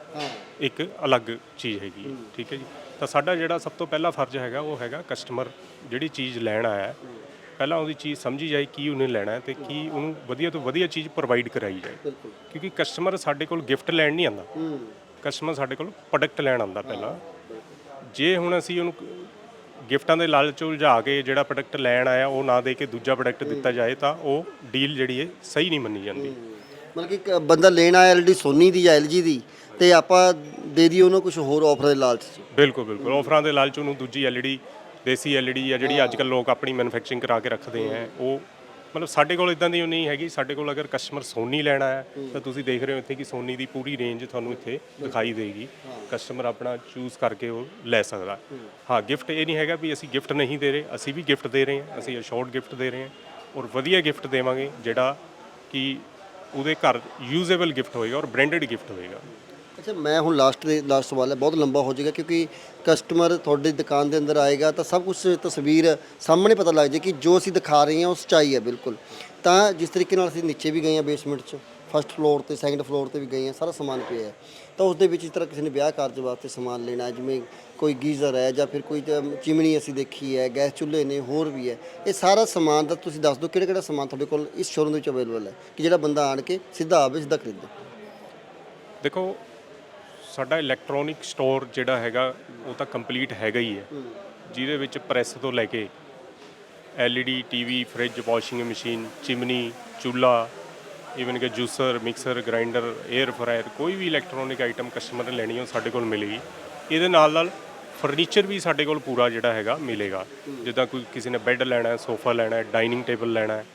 ਇੱਕ ਅਲੱਗ ਚੀਜ਼ ਹੈਗੀ ਹੈ ਠੀਕ ਹੈ ਜੀ? ਤਾਂ ਸਾਡਾ ਜਿਹੜਾ ਸਭ ਤੋਂ ਪਹਿਲਾ ਫਰਜ਼ ਹੈਗਾ ਉਹ ਹੈਗਾ ਕਸਟਮਰ ਜਿਹੜੀ ਚੀਜ਼ ਲੈਣ ਆਇਆ। ਪਹਿਲਾਂ ਉਹਦੀ ਚੀਜ਼ ਸਮਝੀ ਜਾਏ ਕੀ ਉਹਨੇ ਲੈਣਾ ਤੇ ਕੀ ਉਹਨੂੰ ਵਧੀਆ ਤੋਂ ਵਧੀਆ ਚੀਜ਼ ਪ੍ਰੋਵਾਈਡ ਕਰਾਈ ਜਾਏ। ਕਿਉਂਕਿ ਕਸਟਮਰ ਸਾਡੇ ਕੋਲ ਗਿਫਟ ਲੈਣ ਨਹੀਂ ਆਉਂਦਾ। ਕਸਟਮਰ ਸਾਡੇ ਕੋਲ ਪ੍ਰੋਡਕਟ ਲੈਣ ਆਉਂਦਾ ਪਹਿਲਾਂ। ਜੇ ਹੁਣ ਅਸੀਂ ਉਹਨੂੰ ਗਿਫਟਾਂ ਦੇ ਲਾਲਚ ਉਲਝਾ ਕੇ ਜਿਹੜਾ ਪ੍ਰੋਡਕਟ ਲੈਣ ਆਇਆ ਉਹ ਨਾ ਦੇ ਕੇ ਦੂਜਾ ਪ੍ਰੋਡਕਟ ਦਿੱਤਾ ਜਾਏ ਤਾਂ ਉਹ ਡੀਲ ਜਿਹੜੀ ਹੈ ਸਹੀ ਨਹੀਂ ਮੰਨੀ ਜਾਂਦੀ। ਮਤਲਬ ਕਿ ਇੱਕ ਬੰਦਾ ਲੈਣ ਆਇਆ ਐਲਡੀ ਸੋਨੀ ਦੀ ਜਾਂ ਐਲਜੀ ਦੀ ਤੇ ਆਪਾਂ ਦੇ ਦਈਏ ਉਹਨੂੰ ਕੁਝ ਹੋਰ ਆਫਰ ਦੇ ਲਾਲਚ 'ਚ। ਬਿਲਕੁਲ ਬਿਲਕੁਲ। ਆਫਰਾਂ ਦੇ ਲਾਲਚ ਉਹਨੂੰ ਦੂਜੀ ਐਲਈਡੀ ਦੇਸੀ ਐਲਈਡੀ ਆ ਜਿਹੜੀ ਅੱਜ ਕੱਲ ਲੋਕ ਆਪਣੀ ਮੈਨੂਫੈਕਚਰਿੰਗ ਕਰਾ ਕੇ ਰੱਖਦੇ ਆ ਉਹ ਮਤਲਬ ਸਾਡੇ ਕੋਲ ਇਦਾਂ ਦੀ ਉਹ ਨਹੀਂ ਹੈਗੀ। ਸਾਡੇ ਕੋਲ ਅਗਰ ਕਸਟਮਰ ਸੋਨੀ ਲੈਣਾ ਹੈ, ਤਾਂ ਤੁਸੀਂ ਦੇਖ ਰਹੇ ਹੋ ਇੱਥੇ ਕਿ ਸੋਨੀ ਦੀ ਪੂਰੀ ਰੇਂਜ ਤੁਹਾਨੂੰ ਇੱਥੇ ਦਿਖਾਈ ਦੇਗੀ। ਕਸਟਮਰ ਆਪਣਾ ਚੂਜ਼ ਕਰਕੇ ਉਹ ਲੈ ਸਕਦਾ। ਹਾਂ ਗਿਫਟ ਇਹ ਨਹੀਂ ਹੈਗਾ ਵੀ ਅਸੀਂ ਗਿਫਟ ਨਹੀਂ ਦੇ ਰਹੇ, ਅਸੀਂ ਵੀ ਗਿਫਟ ਦੇ ਰਹੇ ਹਾਂ, ਅਸੀਂ ਅਸ਼ੋਰਡ ਗਿਫਟ ਦੇ ਰਹੇ ਹਾਂ ਔਰ ਵਧੀਆ ਗਿਫਟ ਦੇਵਾਂਗੇ ਜਿਹੜਾ ਕਿ ਉਹਦੇ ਘਰ ਯੂਜ਼ੇਬਲ ਗਿਫਟ ਹੋਏਗਾ ਔਰ ਬ੍ਰਾਂਡਡ ਗਿਫਟ ਹੋਏਗਾ। ਅੱਛਾ ਮੈਂ ਹੁਣ ਲਾਸਟ ਦੇ ਲਾਸਟ ਸਵਾਲ ਹੈ ਬਹੁਤ ਲੰਬਾ ਹੋ ਜਾਏਗਾ ਕਿਉਂਕਿ ਕਸਟਮਰ ਤੁਹਾਡੀ ਦੁਕਾਨ ਦੇ ਅੰਦਰ ਆਏਗਾ ਤਾਂ ਸਭ ਕੁਝ ਤਸਵੀਰ ਸਾਹਮਣੇ ਪਤਾ ਲੱਗ ਜਾਏ ਕਿ ਜੋ ਅਸੀਂ ਦਿਖਾ ਰਹੇ ਹਾਂ ਉਹ ਸੱਚਾਈ ਹੈ ਬਿਲਕੁਲ। ਤਾਂ ਜਿਸ ਤਰੀਕੇ ਨਾਲ ਅਸੀਂ ਨੀਚੇ ਵੀ ਗਏ ਹਾਂ ਬੇਸਮੈਂਟ 'ਚ ਫਸਟ ਫਲੋਰ ਤੇ ਸੈਕੰਡ ਫਲੋਰ ਤੇ ਵੀ ਗਏ ਹਾਂ ਸਾਰਾ ਸਮਾਨ ਪਿਆ ਹੈ। ਤਾਂ ਉਸ ਦੇ ਵਿੱਚ ਇਸ ਤਰ੍ਹਾਂ ਕਿਸੇ ਨੇ ਵਿਆਹ ਕਾਰਜ ਵਾਸਤੇ ਸਮਾਨ ਲੈਣਾ ਹੈ, ਜਿਵੇਂ ਕੋਈ ਗੀਜ਼ਰ ਹੈ ਜਾਂ ਫਿਰ ਕੋਈ ਚਿਮਣੀ ਅਸੀਂ ਦੇਖੀ ਹੈ ਗੈਸ ਚੁੱਲ੍ਹੇ ਨੇ ਹੋਰ ਵੀ ਹੈ ਇਹ ਸਾਰਾ ਸਮਾਨ ਦਾ ਤੁਸੀਂ ਦੱਸ ਦਿਓ ਕਿਹੜਾ ਕਿਹੜਾ ਸਮਾਨ ਤੁਹਾਡੇ ਕੋਲ ਇਸ ਸ਼ੋਰੂਮ ਦੇ ਵਿੱਚ ਅਵੇਲੇਬਲ ਹੈ ਕਿ ਜਿਹੜਾ ਬੰਦਾ ਆਣ ਕੇ ਸਿੱਧਾ ਆਵੇ ਸਿੱਧਾ ਖਰੀਦੇ। ਦੇਖੋ ਸਾਡਾ ਇਲੈਕਟ੍ਰੋਨਿਕ ਸਟੋਰ ਜਿਹੜਾ ਹੈਗਾ ਉਹ ਤਾਂ ਕੰਪਲੀਟ ਹੈਗਾ ਹੀ ਹੈ। ਜਿਹਦੇ ਵਿੱਚ ਪ੍ਰੈਸ ਤੋਂ ਲੈ ਕੇ LED TV fridge washing machine chimney ਚੁੱਲ੍ਹਾ ਈਵਨ ਕਿ juicer mixer grinder air fryer ਕੋਈ ਵੀ ਇਲੈਕਟ੍ਰੋਨਿਕ ਆਈਟਮ ਕਸਟਮਰ ਨੇ ਲੈਣੀ ਹੋ ਸਾਡੇ ਕੋਲ ਮਿਲੇਗੀ। ਇਹਦੇ ਨਾਲ ਨਾਲ ਫਰਨੀਚਰ ਵੀ ਸਾਡੇ ਕੋਲ ਪੂਰਾ ਜਿਹੜਾ ਹੈਗਾ ਮਿਲੇਗਾ। ਜਿੱਦਾਂ ਕੋਈ ਕਿਸੇ ਨੇ ਬੈੱਡ ਲੈਣਾ ਹੈ ਸੋਫਾ ਲੈਣਾ ਹੈ ਡਾਈਨਿੰਗ ਟੇਬਲ ਲੈਣਾ ਹੈ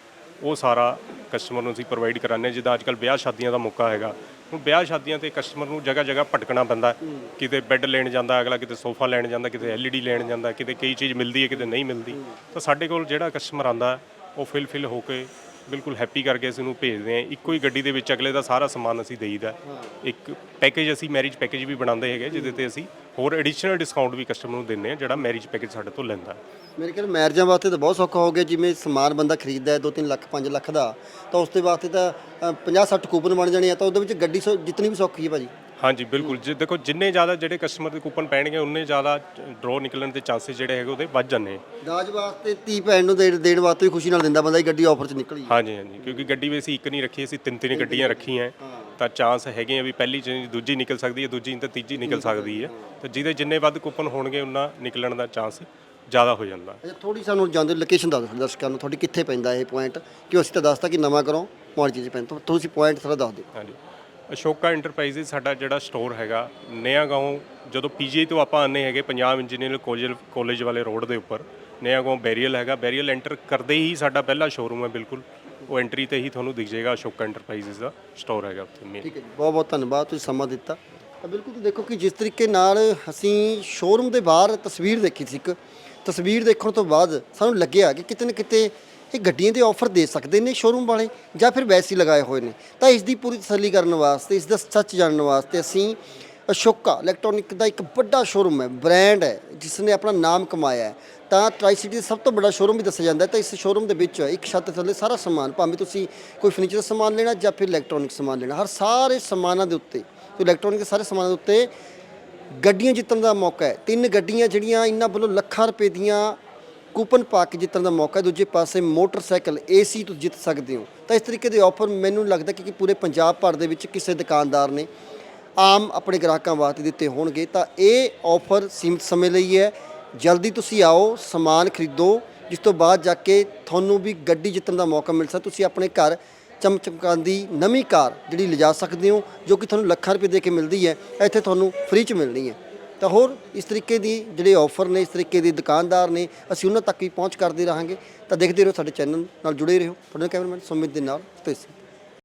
ਉਹ ਸਾਰਾ ਕਸਟਮਰ ਨੂੰ ਅਸੀਂ ਪ੍ਰੋਵਾਈਡ ਕਰਾਉਂਦੇ ਹਾਂ। ਜਿੱਦਾਂ ਅੱਜਕੱਲ ਵਿਆਹ ਸ਼ਾਦੀਆਂ ਦਾ ਮੌਕਾ ਹੈਗਾ ਹੁਣ ਵਿਆਹ ਸ਼ਾਦੀਆਂ ਤੇ ਕਸਟਮਰ ਨੂੰ ਜਗ੍ਹਾ ਜਗ੍ਹਾ ਭਟਕਣਾ ਪੈਂਦਾ। ਕਿਤੇ ਬੈੱਡ ਲੈਣ ਜਾਂਦਾ ਅਗਲਾ ਕਿਤੇ ਸੋਫਾ ਲੈਣ ਜਾਂਦਾ ਕਿਤੇ LED ਲੈਣ ਜਾਂਦਾ ਕਿਤੇ ਕਈ ਚੀਜ਼ ਮਿਲਦੀ ਹੈ ਕਿਤੇ ਨਹੀਂ ਮਿਲਦੀ। ਤਾਂ ਸਾਡੇ ਕੋਲ ਜਿਹੜਾ ਕਸਟਮਰ ਆਂਦਾ ਉਹ ਫਿਲ ਫਿਲ ਹੋ ਕੇ ਬਿਲਕੁਲ ਹੈਪੀ ਕਰਕੇ ਅਸੀਂ ਉਹਨੂੰ ਭੇਜਦੇ ਹਾਂ। ਇੱਕੋ ਹੀ ਗੱਡੀ ਦੇ ਵਿੱਚ ਅਗਲੇ ਦਾ ਸਾਰਾ ਸਮਾਨ ਅਸੀਂ ਦੇਈਦਾ। ਇੱਕ ਪੈਕੇਜ ਅਸੀਂ ਮੈਰਿਜ ਪੈਕੇਜ ਵੀ ਬਣਾਉਂਦੇ ਹੈਗੇ, ਜਿਹਦੇ ਤੇ ਅਸੀਂ ਹੋਰ ਐਡੀਸ਼ਨਲ ਡਿਸਕਾਊਂਟ ਵੀ ਕਸਟਮਰ ਨੂੰ ਦਿੰਦੇ ਹਾਂ, ਜਿਹੜਾ ਮੈਰਿਜ ਪੈਕੇਜ ਸਾਡੇ ਤੋਂ ਲੈਂਦਾ। ਮੇਰੇ ਖਿਆਲ ਮੈਰਿਜਾਂ ਵਾਸਤੇ ਤਾਂ ਬਹੁਤ ਸੌਖਾ ਹੋ ਗਿਆ। ਜਿਵੇਂ ਸਮਾਨ ਬੰਦਾ ਖਰੀਦਦਾ ਹੈ 2-3 ਲੱਖ 5 ਲੱਖ ਦਾ, ਤਾਂ ਉਸ ਦੇ ਵਾਸਤੇ ਤਾਂ 50-60 ਕੂਪਨ ਬਣ ਜਾਣੇ ਆ, ਤਾਂ ਉਹਦੇ ਵਿੱਚ ਗੱਡੀ ਸੌ- ਜਿੱਤਣੀ ਵੀ ਸੌਖੀ ਹੈ ਭਾਜੀ। ਹਾਂਜੀ ਬਿਲਕੁਲ। ਜੇ ਦੇਖੋ ਜਿੰਨੇ ਜ਼ਿਆਦਾ ਜਿਹੜੇ ਕਸਟਮਰ ਦੇ ਕੂਪਨ ਪੈਣਗੇ ਉਨੇ ਜ਼ਿਆਦਾ ਡਰਾਅ ਨਿਕਲਣ ਦੇ ਚਾਂਸਸ ਜਿਹੜੇ ਹੈਗੇ ਉਹਦੇ ਵੱਧ ਜਾਂਦੇ ਦਾਜ ਵਾਸਤੇ ਧੀ ਭੈਣ ਨੂੰ ਦੇਣ ਦੇਣ ਵਾਸਤੇ ਵੀ ਖੁਸ਼ੀ ਨਾਲ ਦਿੰਦਾ ਬੰਦਾ ਇਹ ਗੱਡੀ ਆਫਰ 'ਚ ਨਿਕਲੀ। ਹਾਂਜੀ ਹਾਂਜੀ। ਕਿਉਂਕਿ ਗੱਡੀ ਵੀ ਅਸੀਂ ਇੱਕ ਨਹੀਂ ਰੱਖੀ ਅਸੀਂ ਤਿੰਨ ਤਿੰਨ ਗੱਡੀਆਂ ਰੱਖੀਆਂ। ਤਾਂ ਚਾਂਸ ਹੈਗੇ ਆ ਵੀ ਪਹਿਲੀ ਚੀਜ਼ ਦੂਜੀ ਨਿਕਲ ਸਕਦੀ ਹੈ ਦੂਜੀ ਤਾਂ ਤੀਜੀ ਨਿਕਲ ਸਕਦੀ ਹੈ। ਤਾਂ ਜਿਹਦੇ ਜਿੰਨੇ ਵੱਧ ਕੂਪਨ ਹੋਣਗੇ ਉਨਾ ਨਿਕਲਣ ਦਾ ਚਾਂਸ ਜ਼ਿਆਦਾ ਹੋ ਜਾਂਦਾ। ਅੱਛਾ ਥੋੜੀ ਸਾਨੂੰ ਜਾਂਦੇ ਲੋਕੇਸ਼ਨ ਦੱਸ ਦਿਓ ਦਰਸ਼ਕਾਂ ਨੂੰ ਤੁਹਾਡੀ ਕਿੱਥੇ ਪੈਂਦਾ ਇਹ ਪੁਆਇੰਟ ਕਿ ਅਸੀਂ ਤਾਂ ਦੱਸਤਾ ਕਿ ਨਵਾਂ ਕਰੋ ਮਾਰਜੀ 'ਚ ਪੈਂਦਾ ਤੁਸੀਂ ਪੁਆਇੰਟ ਥੋੜਾ ਦੱਸ ਦਿਓ। ਹਾਂਜੀ। ਅਸ਼ੋਕਾ ਇੰਟਰਪ੍ਰਾਈਜ਼ਸ ਸਾਡਾ ਜਿਹੜਾ ਸਟੋਰ ਹੈਗਾ, ਨਿਆ ਗਾਉਂ ਜਦੋਂ ਪੀਜੀਆਈ ਤੋਂ ਆਪਾਂ ਆਨੇ ਹੈਗੇ ਪੰਜਾਬ ਇੰਜੀਨੀਅਰਿੰਗ ਕਾਲਜ ਕਾਲਜ ਵਾਲੇ ਰੋਡ ਦੇ ਉੱਪਰ, ਨਿਆ ਗਾਉਂ ਬੈਰੀਅਲ ਹੈਗਾ ਬੈਰੀਅਲ ਐਂਟਰ ਕਰਦੇ ਹੀ ਸਾਡਾ ਪਹਿਲਾ ਸ਼ੋਰੂਮ ਹੈ ਬਿਲਕੁਲ। ਉਹ ਐਂਟਰੀ ਤੇ ਹੀ ਤੁਹਾਨੂੰ ਦਿਖ ਜਾਏਗਾ ਅਸ਼ੋਕਾ ਇੰਟਰਪ੍ਰਾਈਜ਼ਸ ਦਾ ਸਟੋਰ ਹੈਗਾ ਉੱਥੇ ਮੇਨ ਠੀਕ ਹੈ ਜੀ, ਬਹੁਤ ਬਹੁਤ ਧੰਨਵਾਦ, ਤੁਸੀਂ ਸਮਾਂ ਦਿੱਤਾ। ਤਾਂ ਬਿਲਕੁਲ ਤੁਸੀਂ ਦੇਖੋ ਕਿ ਜਿਸ ਤਰੀਕੇ ਨਾਲ ਅਸੀਂ ਸ਼ੋਰੂਮ ਦੇ ਬਾਹਰ ਤਸਵੀਰ ਦੇਖੀ ਸੀ ਇੱਕ, ਤਸਵੀਰ ਦੇਖਣ ਤੋਂ ਬਾਅਦ ਸਾਨੂੰ ਲੱਗਿਆ ਕਿ ਕਿਤੇ ਨਾ ਕਿਤੇ ਇਹ ਗੱਡੀਆਂ ਦੇ ਆਫਰ ਦੇ ਸਕਦੇ ਨੇ ਸ਼ੋਰੂਮ ਵਾਲੇ ਜਾਂ ਫਿਰ ਵੈਸੇ ਹੀ ਲਗਾਏ ਹੋਏ ਨੇ। ਤਾਂ ਇਸ ਦੀ ਪੂਰੀ ਤਸੱਲੀ ਕਰਨ ਵਾਸਤੇ, ਇਸ ਦਾ ਸੱਚ ਜਾਣਨ ਵਾਸਤੇ ਅਸੀਂ ਅਸ਼ੋਕਾ ਇਲੈਕਟ੍ਰੋਨਿਕ ਦਾ ਇੱਕ ਵੱਡਾ ਸ਼ੋਰੂਮ ਹੈ ਬ੍ਰਾਂਡ ਹੈ ਜਿਸ ਨੇ ਆਪਣਾ ਨਾਮ ਕਮਾਇਆ ਹੈ। ਤਾਂ ਟਰਾਈ ਸਿਟੀ ਦਾ ਸਭ ਤੋਂ ਵੱਡਾ ਸ਼ੋਰੂਮ ਵੀ ਦੱਸਿਆ ਜਾਂਦਾ ਹੈ। ਤਾਂ ਇਸ ਸ਼ੋਰੂਮ ਦੇ ਵਿੱਚ ਇੱਕ ਛੱਤ ਥੱਲੇ ਸਾਰਾ ਸਮਾਨ, ਭਾਵੇਂ ਤੁਸੀਂ ਕੋਈ ਫਰਨੀਚਰ ਦਾ ਸਮਾਨ ਲੈਣਾ ਜਾਂ ਫਿਰ ਇਲੈਕਟ੍ਰੋਨਿਕ ਸਮਾਨ ਲੈਣਾ, ਹਰ ਸਾਰੇ ਸਮਾਨਾਂ ਦੇ ਉੱਤੇ, ਤੇ ਇਲੈਕਟ੍ਰੋਨਿਕ ਦੇ ਸਾਰੇ ਸਮਾਨਾਂ ਦੇ ਉੱਤੇ ਗੱਡੀਆਂ ਜਿੱਤਣ ਦਾ ਮੌਕਾ ਹੈ। ਤਿੰਨ ਗੱਡੀਆਂ ਜਿਹੜੀਆਂ ਇਹਨਾਂ ਵੱਲੋਂ ਲੱਖਾਂ ਰੁਪਏ ਦੀਆਂ ਕੂਪਨ ਪਾ ਕੇ ਜਿੱਤਣ ਦਾ ਮੌਕਾ ਹੈ। ਦੂਜੇ ਪਾਸੇ ਮੋਟਰਸਾਈਕਲ, ਏਸੀ ਤੁਸੀਂ ਜਿੱਤ ਸਕਦੇ ਹੋ। ਤਾਂ ਇਸ ਤਰੀਕੇ ਦੇ ਆਫਰ ਮੈਨੂੰ ਲੱਗਦਾ ਕਿ ਕਿ ਪੂਰੇ ਪੰਜਾਬ ਭਰ ਦੇ ਵਿੱਚ ਕਿਸੇ ਦੁਕਾਨਦਾਰ ਨੇ ਆਮ ਆਪਣੇ ਗ੍ਰਾਹਕਾਂ ਵਾਸਤੇ ਦਿੱਤੇ ਹੋਣਗੇ। ਤਾਂ ਇਹ ਆਫਰ ਸੀਮਿਤ ਸਮੇਂ ਲਈ ਹੈ। ਜਲਦੀ ਤੁਸੀਂ ਆਓ, ਸਮਾਨ ਖਰੀਦੋ, ਜਿਸ ਤੋਂ ਬਾਅਦ ਜਾ ਕੇ ਤੁਹਾਨੂੰ ਵੀ ਗੱਡੀ ਜਿੱਤਣ ਦਾ ਮੌਕਾ ਮਿਲ ਸਕਦਾ। ਤੁਸੀਂ ਆਪਣੇ ਘਰ ਚਮਚਮਕਾਂਦੀ ਨਵੀਂ ਕਾਰ ਜਿਹੜੀ ਲਿਜਾ ਸਕਦੇ ਹੋ, ਜੋ ਕਿ ਤੁਹਾਨੂੰ ਲੱਖਾਂ ਰੁਪਏ ਦੇ ਕੇ ਮਿਲਦੀ ਹੈ। ਇੱਥੇ ਤੁਹਾਨੂੰ ਫ੍ਰੀ ਚ ਮਿਲਣੀ ਹੈ। ਤਾਂ ਹੋਰ ਇਸ ਤਰੀਕੇ ਦੀ ਜਿਹੜੇ ਆਫਰ ਨੇ, ਇਸ ਤਰੀਕੇ ਦੇ ਦੁਕਾਨਦਾਰ ਨੇ, ਅਸੀਂ ਉਹਨਾਂ ਤੱਕ ਵੀ ਪਹੁੰਚ ਕਰਦੇ ਰਹਾਂਗੇ। ਤਾਂ ਦੇਖਦੇ ਰਹੋ ਸਾਡੇ ਚੈਨਲ ਨਾਲ ਜੁੜੇ ਰਹੋ। ਤੁਹਾਡੇ ਕੈਮਰਾਮੈਨ ਸੁਮਿਤ ਦੇ ਨਾਲ, ਤੇ